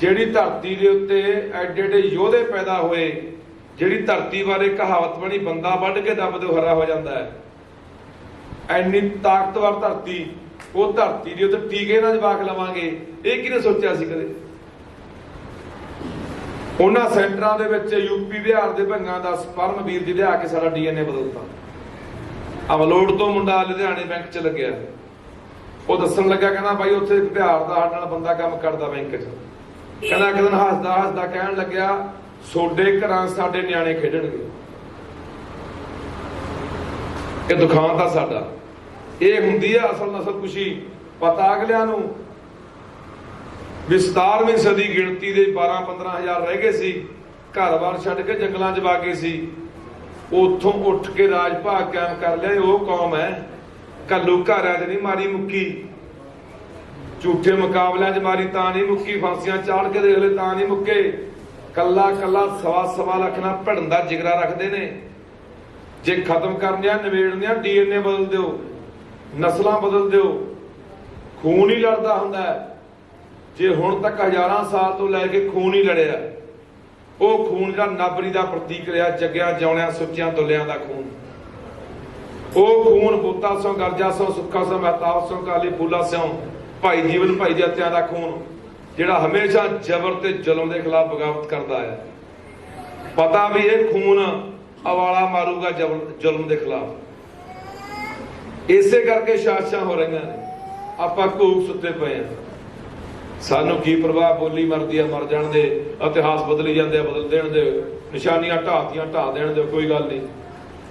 ਜਿਹੜੀ ਧਰਤੀ ਦੇ ਉੱਤੇ ਐਡੇ ਐਡੇ ਯੋਧੇ ਪੈਦਾ ਹੋਏ, ਜਿਹੜੀ ਧਰਤੀ ਬਾਰੇ ਕਹਾਵਤ ਬਣੀ, ਬੰਦਾ ਵੱਢ ਕੇ ਦੱਬ ਦਿਓ, ਹਰਾ ਹੋ ਜਾਂਦਾ ਹੈ। ਐਨੀ ਤਾਕਤਵਰ ਧਰਤੀ, ਉਹ ਧਰਤੀ ਦੇ ਉੱਤੇ ਟੀਕੇ ਨਾਲ ਜਵਾਕ ਲਵਾਂਗੇ। ਇਹ ਕਿਹਨੇ ਸੋਚਿਆ ਸੀ ਕਦੇ? ਉਹਨਾਂ ਸੈਂਟਰਾਂ ਦੇ ਵਿੱਚ ਯੂਪੀ ਬਿਹਾਰ ਦੇ ਭੰਗਾਂ ਦਾ ਸਪਰਮ ਵੀਰ ਜੀ ਲਿਆ ਕੇ ਸਾਡਾ ਡੀਐਨਏ ਬਦਲਤਾ। ਅਮਲੋੜ ਤੋਂ ਮੁੰਡਾ ਲੁਧਿਆਣੇ ਬੈਂਕ 'ਚ ਲੱਗਿਆ। ਉਹ ਦੱਸਣ ਲੱਗਾ, ਕਹਿੰਦਾ, ਬਾਈ, ਉੱਥੇ ਬਿਹਾਰ ਦਾ ਸਾਡੇ ਨਾਲ ਬੰਦਾ ਕੰਮ ਕਰਦਾ ਬੈਂਕ 'ਚ। ਕਹਿੰਦਾ, ਇੱਕ ਦਿਨ ਹੱਸਦਾ ਹੱਸਦਾ ਕਹਿਣ ਲੱਗਿਆ, ਸੋਡੇ ਘਰਾਂ ਸਾਡੇ ਨਿਆਣੇ ਖੇਡਣਗੇ। ਇਹ ਦੁਕਾਨ ਤਾਂ ਸਾਡਾ। ਇਹ ਹੁੰਦੀ ਆ ਅਸਲ ਨਸਲ ਖੁਸ਼ੀ। ਪਤਾ ਅਗਲਿਆਂ ਨੂੰ ਵੀ 17ਵੀਂ ਸਦੀ ਗਿਣਤੀ ਦੇ 12 15000 ਰਹਿ ਗਏ ਸੀ। ਘਰ-ਬਾਰ ਛੱਡ ਕੇ ਜੰਗਲਾਂ 'ਚ ਵਾ ਸੀ। ਉੱਥੋਂ ਉੱਠ ਕੇ ਰਾਜ ਭਾਗ ਕਾਇਮ ਕਰ ਲਿਆ। ਉਹ ਕੌਮ ਹੈ। ਕੱਲੂ ਘਰਾਂ 'ਚ ਨਹੀਂ ਮਾਰੀ ਮੁੱਕੀ। ਝੂਠੇ ਮੁਕਾਬਲਿਆਂ 'ਚ ਮਾਰੀ ਤਾਂ ਨਹੀਂ ਮੁੱਕੀ। ਫਾਂਸੀਆਂ ਚਾੜ ਕੇ ਦੇਖ ਲੈ ਤਾਂ ਨਹੀਂ ਮੁੱਕੇ। ਕੱਲਾ ਕੱਲਾ ਸਵਾ ਸਵਾ ਲੱਖ ਨਾਲ ਭੜਨ ਦਾ ਜਿਗਰਾ ਰੱਖਦੇ ਨੇ। ਜੇ ਖਤਮ ਕਰਨੇ ਆ ਨਿਬੇੜਨੇ ਆ ਡੀਐਨਏ ਬਦਲ ਦਿਓ, ਨਸਲਾਂ ਬਦਲ ਦਿਓ, ਖੂਨ ਹੀ ਲੜਦਾ ਹੁੰਦਾ ਜੇ ਹੁਣ ਤੱਕ ਹਜ਼ਾਰਾਂ ਸਾਲ ਤੋਂ ਲੈ ਕੇ ਖੂਨ ਹੀ ਲੜਿਆ, ਉਹ ਖੂਨ ਜਿਹੜਾ ਨਾਬਰੀ ਦਾ ਪ੍ਰਤੀਕ ਰਿਹਾ, ਜੱਗਿਆਂ ਜੌਣਿਆਂ ਸੁੱਚਿਆਂ ਦੁੱਲਿਆਂ ਦਾ ਖੂਨ। ਉਹ ਖੂਨ ਬੁੱਤਾ ਸੋਂ ਗਰਜਾ ਸੋਂ ਸੁੱਖਾ ਸੋਂ ਮਹਤਾਬ ਸੋਂ ਕਾਲੀ ਫੂਲਾ ਸੋਂ ਭਾਈ ਜੀਵਨ ਭਾਈ ਜੱਤਿਆਂ ਦਾ ਖੂਨ, ਜਿਹੜਾ ਹਮੇਸ਼ਾ ਜ਼ਬਰ ਤੇ ਜ਼ੁਲਮ ਦੇ ਖਿਲਾਫ ਬਗਾਵਤ ਕਰਦਾ ਹੈ। ਪਤਾ ਵੀ ਇਹ ਖੂਨ ਅਵਾਲਾ ਮਾਰੂਗਾ ਜ਼ਬਰ- ਜ਼ੁਲਮ ਦੇ ਖਿਲਾਫ। ਇਸੇ ਕਰਕੇ ਸ਼ਾਸਕਾਂ ਹੋ ਰਹੀਆਂ ਨੇ। ਆਪਾਂ ਘੂਕ ਸੁੱਤੇ ਪਏ ਆ ਸਾਨੂੰ ਕੀ ਪ੍ਰਵਾਹ, ਬੋਲੀ ਮਰਦੀ ਆ, ਮਰ ਜਾਣ ਦੇ, ਇਤਿਹਾਸ ਬਦਲੀ ਜਾਂਦੇ ਆ, ਬਦਲ ਦੇਣ ਦੇ, ਨਿਸ਼ਾਨੀਆਂ ਢਾਹਤੀਆਂ ਢਾਹ ਦੇਣ ਦੇ, ਕੋਈ ਗੱਲ ਨਹੀਂ।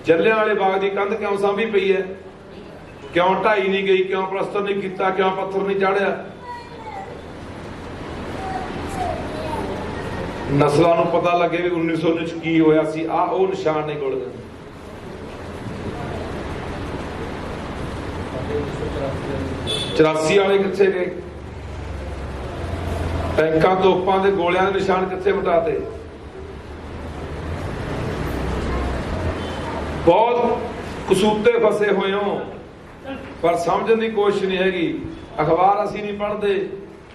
ਜੱਲਿਆਂ ਵਾਲੇ ਬਾਗ ਦੀ ਕੰਧ ਕਿਉਂ ਸਾਂਭੀ ਪਈ ਹੈ? ਕਿਉਂ ਢਾਈ ਨਹੀਂ ਗਈ, ਕਿਉਂ ਪ੍ਰਸਤਰ ਨਹੀਂ ਕੀਤਾ, ਕਿਉਂ ਪੱਥਰ ਨਹੀਂ ਚਾੜਿਆ? ਨਸਲਾਂ ਨੂੰ ਪਤਾ ਲੱਗੇ ਵੀ 1919 ਚ ਕੀ ਹੋਇਆ ਸੀ। ਆ ਉਹ ਨਿਸ਼ਾਨ ਨੇ ਗੋਲ ਦੇ 84 ਵਾਲੇ ਕਿੱਥੇ ਗਏ? ਟੈਂਕਾਂ ਤੋਪਾਂ ਦੇ ਗੋਲਿਆਂ ਦੇ ਨਿਸ਼ਾਨ ਕਿੱਥੇ ਮਿਟਾਤੇ? ਬਹੁਤ ਕਸੂਤੇ ਫਸੇ ਹੋਏ ਹੋ। ਪਰ ਸਮਝਣ ਦੀ ਕੋਸ਼ਿਸ਼ ਨਹੀਂ ਹੈਗੀ। ਅਖਬਾਰ ਅਸੀਂ ਨਹੀਂ ਪੜ੍ਹਦੇ,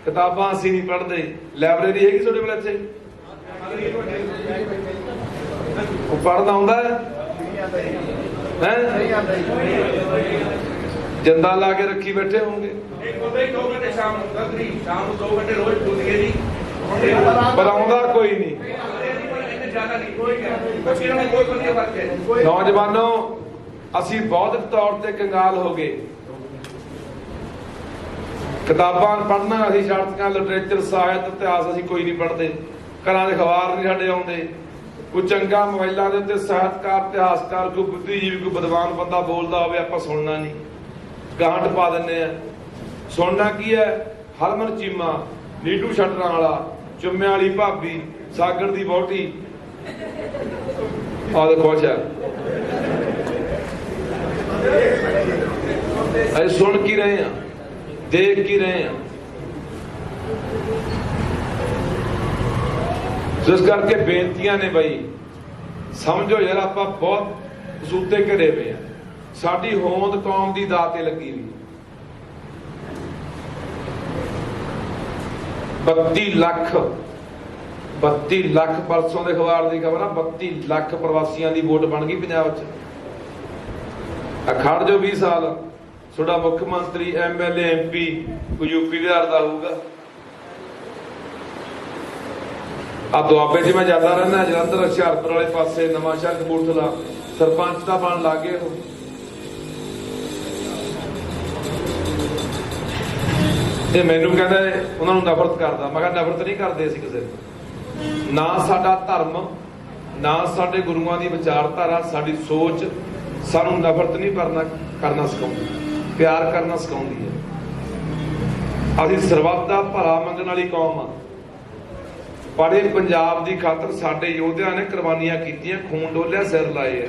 ਕਿਤਾਬਾਂ ਅਸੀਂ ਨਹੀਂ ਪੜ੍ਹਦੇ। ਲਾਇਬ੍ਰੇਰੀ ਹੈਗੀ ਤੁਹਾਡੇ ਕੋਲ ਇੱਥੇ? ਉਹ ਪੜ੍ਹਦਾ ਆਉਂਦਾ ਹੈ? ਜੰਦਾ ਲਾ ਕੇ ਰੱਖੀ ਬੈਠੇ ਹੋਣਗੇ। ਇੱਕ ਉਹਦੇ ਹੀ 2 ਘੰਟੇ ਸ਼ਾਮ ਨੂੰ ਦਸਰੀ ਸ਼ਾਮ ਨੂੰ 2 ਘੰਟੇ ਰੋਜ਼ ਖੁੱਲ ਗਏ ਪਰ ਆਉਂਦਾ ਕੋਈ ਨਹੀਂ। ਨੌਜਵਾਨੋ, ਅਸੀਂ ਬੌਧਿਕ ਤੌਰ ਤੇ ਕੰਗਾਲ ਹੋ ਗਏ। ਕਿਤਾਬਾਂ ਪੜ੍ਹਨਾ, ਅਸੀਂ ਛੱਡਤੀਆਂ ਲਿਟਰੇਚਰ ਸਾਹਿਤ, ਇਤਿਹਾਸ ਅਸੀਂ ਕੋਈ ਨਹੀਂ ਪੜ੍ਹਦੇ। ਘਰਾਂ ਦੇ ਅਖਬਾਰ ਨਹੀਂ ਸਾਡੇ ਆਉਂਦੇ। ਕੋਈ ਚੰਗਾ ਮੋਬਾਈਲਾਂ ਦੇ ਉੱਤੇ ਸਾਹਿਤਕਾਰ, ਇਤਿਹਾਸਕਾਰ, ਕੋਈ ਬੁੱਧੀਜੀਵੀ, ਕੋਈ ਵਿਦਵਾਨ ਬੰਦਾ ਬੋਲਦਾ ਹੋਵੇ, ਆਪਾਂ ਸੁਣਨਾ ਨਹੀਂ। ਗਾਂਟ ਪਾ ਦਿੰਨੇ ਆ। ਸੁਣਨਾ ਕੀ ਹੈ? ਹਰਮਨ ਚੀਮਾ ਨੀਟੂ ਛੱਟਰਾਂ ਵਾਲਾ ਚੁੰਮੇ ਵਾਲੀ ਭਾਬੀ, ਸਾਗਰ ਦੀ ਬੋਟੀ ਆਹ ਦੇਖੋ ਅੱਛਾ। ਅਸੀਂ ਸੁਣ ਕੀ ਰਹੇ ਆ ਦੇਖ ਕੀ ਰਹੇ ਆ ਜਿਸ ਕਰਕੇ ਬੇਨਤੀਆਂ ਨੇ ਬਈ, ਸਮਝੋ ਯਾਰ ਆਪਾਂ ਬਹੁਤ ਕਸੂਤੇ ਘਰੇ ਪਏ ਆ। ਸਾਡੀ ਹੋਂਦ ਕੌਮ ਦੀ ਦਾਤੇ ਲੱਗੀ ਵੀ 32 ਲੱਖ 32 ਲੱਖ ਪਰਸੋਂ ਦੇ ਅਖਬਾਰ ਦੀ ਖਬਰ ਆ 32 ਲੱਖ ਪ੍ਰਵਾਸੀਆਂ ਦੀ ਵੋਟ ਬਣ ਗਈ ਪੰਜਾਬ 'ਚ। ਅਖੜ ਜੋ 20 ਸਾਲ, ਤੁਹਾਡਾ ਮੁੱਖ ਮੰਤਰੀ ਐਮਐਲਏ ਐਮਪੀ ਕੋਈ ਯੂਪੀ ਬਿਹਾਰ ਦਾ ਹੋਊਗਾ। ਆ ਦੁਆਬੇ 'ਚ ਮੈਂ ਜਾਂਦਾ ਰਹਿੰਦਾ, ਜਲੰਧਰ, ਹੁਸ਼ਿਆਰਪੁਰ ਵਾਲੇ ਪਾਸੇ, ਨਵਾਂ ਸ਼ਹਿਰ ਕਪੂਰਥਲਾ। ਸਰਪੰਚ ਦਾ ਬਣ ਲੱਗੇ ਉਹ। ਤੇ ਮੈਨੂੰ ਕਹਿੰਦਾ ਉਹਨਾਂ ਨੂੰ ਨਫ਼ਰਤ ਕਰਦਾ। ਮੈਂ ਕਿਹਾ, ਨਫ਼ਰਤ ਨਹੀਂ ਕਰਦੇ ਅਸੀਂ ਕਿਸੇ ਨੂੰ। ਨਾ ਸਾਡਾ ਧਰਮ, ਨਾ ਸਾਡੇ ਗੁਰੂਆਂ ਦੀ ਵਿਚਾਰਧਾਰਾ, ਸਾਡੀ ਸੋਚ, ਸਾਨੂੰ ਨਫ਼ਰਤ ਨਹੀਂ ਕਰਨਾ ਕਰਨਾ ਸਿਖਾਉਂਦੀ। ਪਿਆਰ ਕਰਨਾ ਸਿਖਾਉਂਦੀ ਹੈ। ਅਸੀਂ ਸਰਬੱਤ ਦਾ ਭਲਾ ਮੰਗਣ ਵਾਲੀ ਕੌਮ ਆ। ਪਰ ਇਹ ਪੰਜਾਬ ਦੀ ਖਾਤਰ ਸਾਡੇ ਯੋਧਿਆਂ ਨੇ ਕੁਰਬਾਨੀਆਂ ਕੀਤੀਆਂ, ਖੂਨ ਡੋਲਿਆ, ਸਿਰ ਲਾਏ ਆ।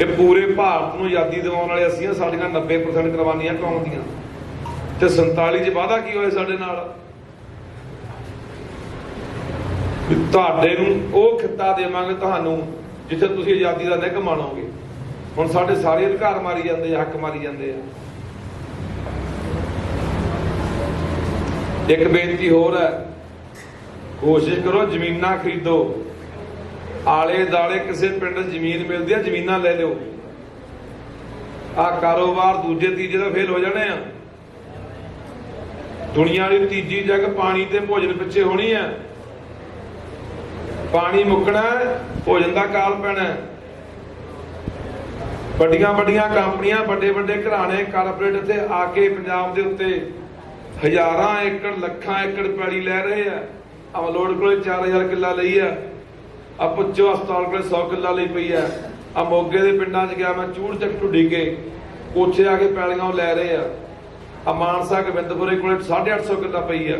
ਇਹ ਪੂਰੇ ਭਾਰਤ ਨੂੰ ਆਜ਼ਾਦੀ ਦਿਵਾਉਣ ਵਾਲੇ ਅਸੀਂ ਆ, ਸਾਡੀਆਂ 90% ਕੁਰਬਾਨੀਆਂ ਕੌਮ ਦੀਆਂ ਤੇ 47 ਚ ਵਾਅਦਾ ਕੀ ਹੋਇਆ ਸਾਡੇ ਨਾਲ? ਤੁਹਾਡੇ ਨੂੰ ਉਹ ਖਿੱਤਾ ਦੇਵਾਂਗੇ ਤੁਹਾਨੂੰ, ਜਿੱਥੇ ਤੁਸੀਂ ਆਜ਼ਾਦੀ ਦਾ ਨਿੱਘ ਮਾਣੋਗੇ। ਹੁਣ ਸਾਡੇ ਸਾਰੇ ਅਧਿਕਾਰ ਮਾਰੀ ਜਾਂਦੇ ਆ, ਹੱਕ ਮਾਰੀ ਜਾਂਦੇ ਆ। ਇੱਕ ਬੇਨਤੀ ਹੋਰ ਹੈ ਕੋਸ਼ਿਸ਼ ਕਰੋ ਜ਼ਮੀਨਾਂ ਖਰੀਦੋ। ਆਲੇ ਦਾਲੇ ਕਿਸੇ ਪਿੰਡ ਜ਼ਮੀਨ ਮਿਲਦੀ ਆ, ਜ਼ਮੀਨਾਂ ਲੈ ਲਿਓ। ਆ ਕਾਰੋਬਾਰ ਦੂਜੇ ਤੀਜੇ ਦਾ ਫੇਲ ਹੋ ਜਾਣੇ ਆ। ਦੁਨੀਆ ਦੀ ਤੀਜੀ ਜਗ ਪਾਣੀ ਤੇ ਭੋਜਨ ਪਿੱਛੇ ਹੋਣੀ ਹੈ ਪਾਣੀ ਮੁੱਕਣਾ ਭੋਜਨ ਦਾ ਕਾਲ ਪੈਣਾ ਵੱਡੀਆਂ ਵੱਡੀਆਂ ਕੰਪਨੀਆਂ, ਵੱਡੇ ਵੱਡੇ ਘਰਾਣੇ ਕਾਰਪੋਰੇਟ ਇੱਥੇ ਆ ਕੇ ਪੰਜਾਬ ਦੇ ਉੱਤੇ ਹਜ਼ਾਰਾਂ ਏਕੜ, ਲੱਖਾਂ ਏਕੜ ਪੈਲੀ ਲੈ ਰਹੇ ਆ। ਅਮਲੋੜ ਕੋਲੇ 4000 ਕਿੱਲਾ ਲਈ ਆ। ਆ ਪੁੱਚੋ ਹਸਪਤਾਲ ਕੋਲੇ 100 ਕਿੱਲਾ ਲਈ ਪਈ ਆ। ਆ ਮੋਗੇ ਦੇ ਪਿੰਡਾਂ 'ਚ ਗਿਆ ਮੈਂ, ਚੂੜ ਚੱਕ ਢੁੱਡੀ ਕੇ। ਕੋਚੇ ਆ ਕੇ ਪੈਲੀਆਂ ਲੈ ਰਹੇ ਆ। ਆ ਮਾਨਸਾ ਗੋਬਿੰਦਪੁਰੇ ਕੋਲੇ 850 ਕਿੱਲਾ ਪਈ ਆ।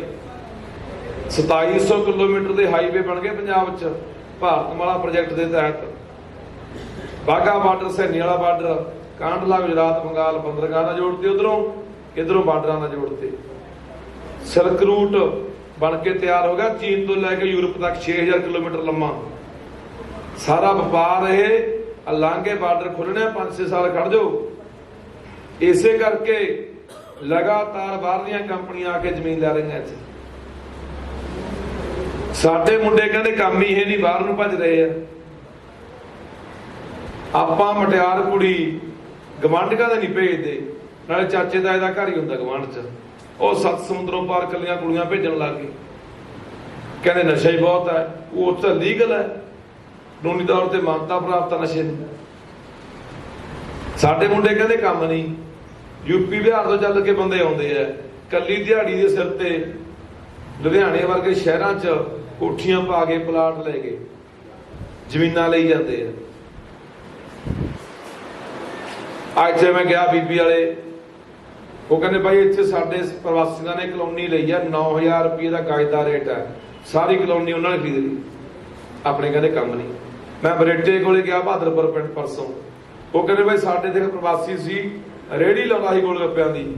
2700 ਕਿਲੋਮੀਟਰ ਦੇ ਹਾਈਵੇ ਬਣ ਗਏ ਪੰਜਾਬ 'ਚ ਭਾਰਤਮਾਲਾ ਪ੍ਰੋਜੈਕਟ ਦੇ ਤਹਿਤ। ਬਾਗਾ ਬਾਰਡਰ ਸੈਨੀ ਵਾਲਾ ਬਾਰਡਰ ਕਾਂਡਲਾ, ਗੁਜਰਾਤ, ਬੰਗਾਲ, ਬੰਦਰਗਾਹ ਨਾਲ ਜੋੜਦੇ ਉਧਰੋਂ, ਇਧਰੋਂ ਬਾਰਡਰਾਂ ਨਾਲ ਜੋੜਦੇ ਸਿਲਕ ਰੂਟ ਬਣ ਕੇ ਤਿਆਰ ਹੋ ਗਿਆ। ਚੀਨ ਤੋਂ ਲੈ ਕੇ ਯੂਰਪ ਤੱਕ 6000 ਕਿਲੋਮੀਟਰ ਲੰਮਾ। ਸਾਰਾ ਵਪਾਰ ਇਹ ਆਹ ਬਾਰਡਰ ਖੁੱਲਣੇ 5-6 ਸਾਲ ਖੜ ਜਾਓ। ਇਸੇ ਕਰਕੇ ਲਗਾਤਾਰ ਬਾਹਰਲੀਆਂ ਕੰਪਨੀਆਂ ਆ ਕੇ ਜ਼ਮੀਨ ਲੈ ਰਹੀਆਂ ਇੱਥੇ। ਸਾਡੇ ਮੁੰਡੇ ਕਹਿੰਦੇ ਕੰਮ ਹੀ ਇਹ ਨਹੀਂ, ਬਾਹਰ ਨੂੰ ਭੱਜ ਰਹੇ ਆ। ਆਪਾਂ ਮਟਿਆਰ ਕੁੜੀ ਗਵਾਂਢੀਆਂ ਦਾ ਨਹੀਂ ਭੇਜਦੇ। ਨਾਲੇ ਚਾਚੇ ਦਾ ਇਹਦਾ ਘਰ ਹੀ ਹੁੰਦਾ ਗਵਾਂਢ 'ਚ। ਉਹ ਸੱਤ ਸਮੁੰਦਰੋਂ ਪਾਰ ਕੱਲੀਆਂ ਕੁੜੀਆਂ ਭੇਜਣ ਲੱਗ ਗਏ। ਕਹਿੰਦੇ ਨਸ਼ਾ ਹੀ ਬਹੁਤ ਹੈ, ਉਹ ਉੱਥੇ ਲੀਗਲ ਹੈ। ਕਾਨੂੰਨੀ ਤੌਰ ਤੇ ਮਾਨਤਾ ਪ੍ਰਾਪਤ ਨਸ਼ੇ ਸਾਡੇ ਮੁੰਡੇ ਕਹਿੰਦੇ ਕੰਮ ਨਹੀਂ। ਯੂਪੀ ਬਿਹਾਰ ਤੋਂ ਚੱਲ ਕੇ ਬੰਦੇ ਆਉਂਦੇ ਆ। ਕੱਲੀ ਦਿਹਾੜੀ ਦੇ ਸਿਰ ਤੇ ਲੁਧਿਆਣੇ ਵਰਗੇ ਸ਼ਹਿਰਾਂ 'ਚ ਕੋਠੀਆਂ ਪਾ ਕੇ ਪਲਾਟ ਲੈ ਕੇ ਜ਼ਮੀਨਾਂ ਲਈ ਜਾਂਦੇ ਆ। ਅੱਜ ਮੈਂ ਗਿਆ ਬੀਬੀ ਵਾਲੇ ਉਹ ਕਹਿੰਦੇ ਬਾਈ ਇੱਥੇ ਸਾਡੇ ਪ੍ਰਵਾਸੀਆਂ ਨੇ ਕਲੋਨੀ ਲਈ ਆ 9000 ਰੁਪਏ ਦਾ ਗਜ ਦਾ ਰੇਟ ਹੈ ਸਾਰੀ ਕਲੋਨੀ ਉਹਨਾਂ ਨੇ ਖਰੀਦ ਲਈ। ਆਪਣੇ ਕਹਿੰਦੇ ਕੰਮ ਨਹੀਂ। ਮੈਂ ਬਰੇਟੇ ਕੋਲੇ ਗਿਆ ਬਹਾਦਰਪੁਰ ਪਿੰਡ ਪਰਸੋਂ। ਉਹ ਕਹਿੰਦੇ ਬਾਈ ਸਾਡੇ ਤੇ ਪ੍ਰਵਾਸੀ ਸੀ ਰੇੜੀ ਲਾਉਂਦਾ ਸੀ ਗੋਲ ਗੱਪਿਆਂ ਦੀ।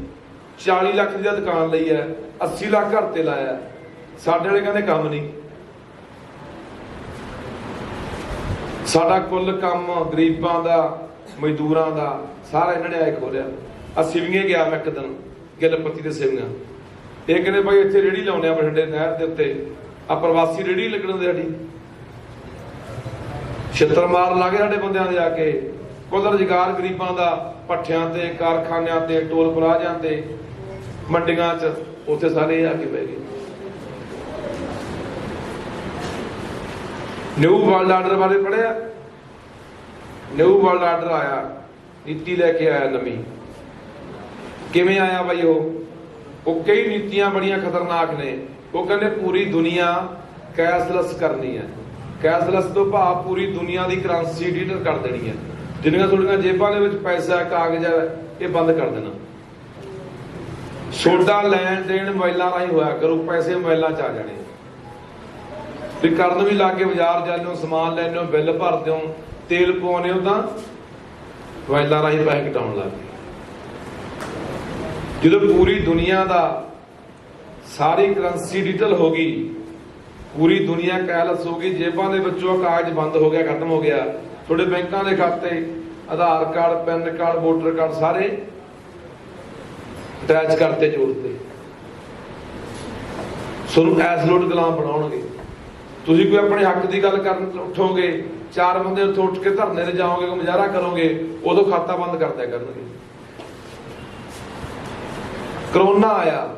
40 ਲੱਖ ਦੀ ਤਾਂ ਦੁਕਾਨ ਲਈ ਹੈ 80 ਲੱਖ ਘਰ ਤੇ ਲਾਇਆ। ਸਾਡੇ ਵਾਲੇ ਕਹਿੰਦੇ ਕੰਮ ਨਹੀਂ। ਸਾਡਾ ਕੁੱਲ ਕੰਮ ਗਰੀਬਾਂ ਦਾ, ਮਜ਼ਦੂਰਾਂ ਦਾ, ਸਾਰਾ ਇਹਨਾਂ ਨੇ ਆਏ ਖੋਲਿਆ। ਆ ਸਿਵੀਆਂ ਗਿਆ ਮੈਂ ਇੱਕ ਦਿਨ ਗਿਲਪੱਤੀ ਦੇ ਸਿਵੀਆਂ। ਇਹ ਕਹਿੰਦੇ ਭਾਈ ਇੱਥੇ ਰੇੜੀ ਲਾਉਂਦੇ ਆ ਬਠਿੰਡੇ ਨਹਿਰ ਦੇ ਉੱਤੇ। ਆ ਪ੍ਰਵਾਸੀ ਰੇੜੀ ਲੱਗਣ ਦੇ ਸਾਡੀ। ਛਿੱਤਰ ਮਾਰ ਲਾਗੇ ਸਾਡੇ ਬੰਦਿਆਂ ਦੇ ਆ ਕੇ। ਕੁੱਲ ਰੁਜ਼ਗਾਰ ਗਰੀਬਾਂ ਦਾ ਪੱਠਿਆਂ ਤੇ, ਕਾਰਖਾਨਿਆਂ ਤੇ ਟੋਲ ਪਲਾਜ਼ਿਆਂ ਤੇ, ਮੰਡੀਆਂ 'ਚ, ਉੱਥੇ ਸਾਰੇ ਆ ਕੇ ਬਹਿ ਗਏ। ਨਿਊ ਵਰਲਡ ਆਰਡਰ ਬਾਰੇ ਪੜਿਆ ਨਿਊ ਵਰਲਡ ਆਰਡਰ ਆਇਆ, ਨੀਤੀ ਲੈ ਕੇ ਆਇਆ ਨਵੀਂ। ਕਿਵੇਂ ਆਇਆ ਬਾਈ ਉਹ? ਉਹ ਕਈ ਨੀਤੀਆਂ ਬੜੀਆਂ ਖਤਰਨਾਕ ਨੇ। ਉਹ ਕਹਿੰਦੇ ਪੂਰੀ ਦੁਨੀਆ ਕੈਸ਼ਲੈਸ ਕਰਨੀ ਹੈ। ਕੈਸ਼ਲੈਸ ਤੋਂ ਭਾਵ ਪੂਰੀ ਦੁਨੀਆ ਦੀ ਕਰੰਸੀ ਡਿਜੀਟਲ ਕਰ ਦੇਣੀ ਹੈ। ਜਿੰਨੀਆਂ ਤੁਹਾਡੀਆਂ ਜੇਬਾਂ ਦੇ ਵਿੱਚ ਪੈਸਾ ਹੈ ਕਾਗਜ਼ ਹੈ, ਇਹ ਬੰਦ ਕਰ ਦੇਣਾ। ਛੋਟਾ ਲੈਣ ਦੇਣ ਮੋਬਾਈਲਾਂ ਰਾਹੀਂ ਹੋਇਆ ਕਰੂ, ਪੈਸੇ ਮੋਬਾਈਲਾਂ 'ਚ ਆ ਜਾਣੇ। ਤੇ ਕਰਨ ਵੀ ਲਾ ਕੇ ਬਾਜ਼ਾਰ ਜਾਂਦੇ ਹੋ, ਸਮਾਨ ਲੈਂਦੇ ਹੋ, ਬਿੱਲ ਭਰਦੇ ਹੋ ਤੇਲ ਪਵਾਉਂਦੇ ਹੋ ਤਾਂ ਮੋਬਾਈਲਾਂ ਰਾਹੀਂ ਪੈਸੇ ਕਟਾਉਣ ਲੱਗ ਗਏ। ਜਦੋਂ ਪੂਰੀ ਦੁਨੀਆ ਦਾ ਸਾਰੀ ਕਰੰਸੀ ਡਿਜੀਟਲ ਹੋ ਗਈ, ਪੂਰੀ ਦੁਨੀਆ ਕੈਲਸ ਹੋ ਗਈ, ਜੇਬਾਂ ਦੇ ਵਿੱਚੋਂ ਕਾਗਜ਼ ਬੰਦ ਹੋ ਗਿਆ, ਖਤਮ ਹੋ ਗਿਆ। ਤੁਹਾਡੇ ਬੈਂਕਾਂ ਦੇ ਖਾਤੇ, Aadhaar card, PAN card, voter card ਸਾਰੇ ਅਟੈਚ ਕਰਤੇ, ਜੋੜਤੇ। ਤੁਹਾਨੂੰ ਐਸਲੋਟ ਗੁਲਾਮ ਬਣਾਉਣਗੇ। ਤੁਸੀਂ ਕੋਈ ਆਪਣੇ ਹੱਕ ਦੀ ਗੱਲ ਕਰਨ ਉੱਠੋਗੇ, ਚਾਰ ਬੰਦੇ ਉੱਥੇ ਉੱਠ ਕੇ ਧਰਨੇ ਤੇ ਜਾਓਗੇ ਕੋਈ ਮੁਜ਼ਾਹਰਾ ਕਰੋਗੇ, ਉਦੋਂ ਖਾਤਾ ਬੰਦ ਕਰ ਦਿਆ ਕਰਨਗੇ। ਕਰੋਨਾ ਆਇਆ।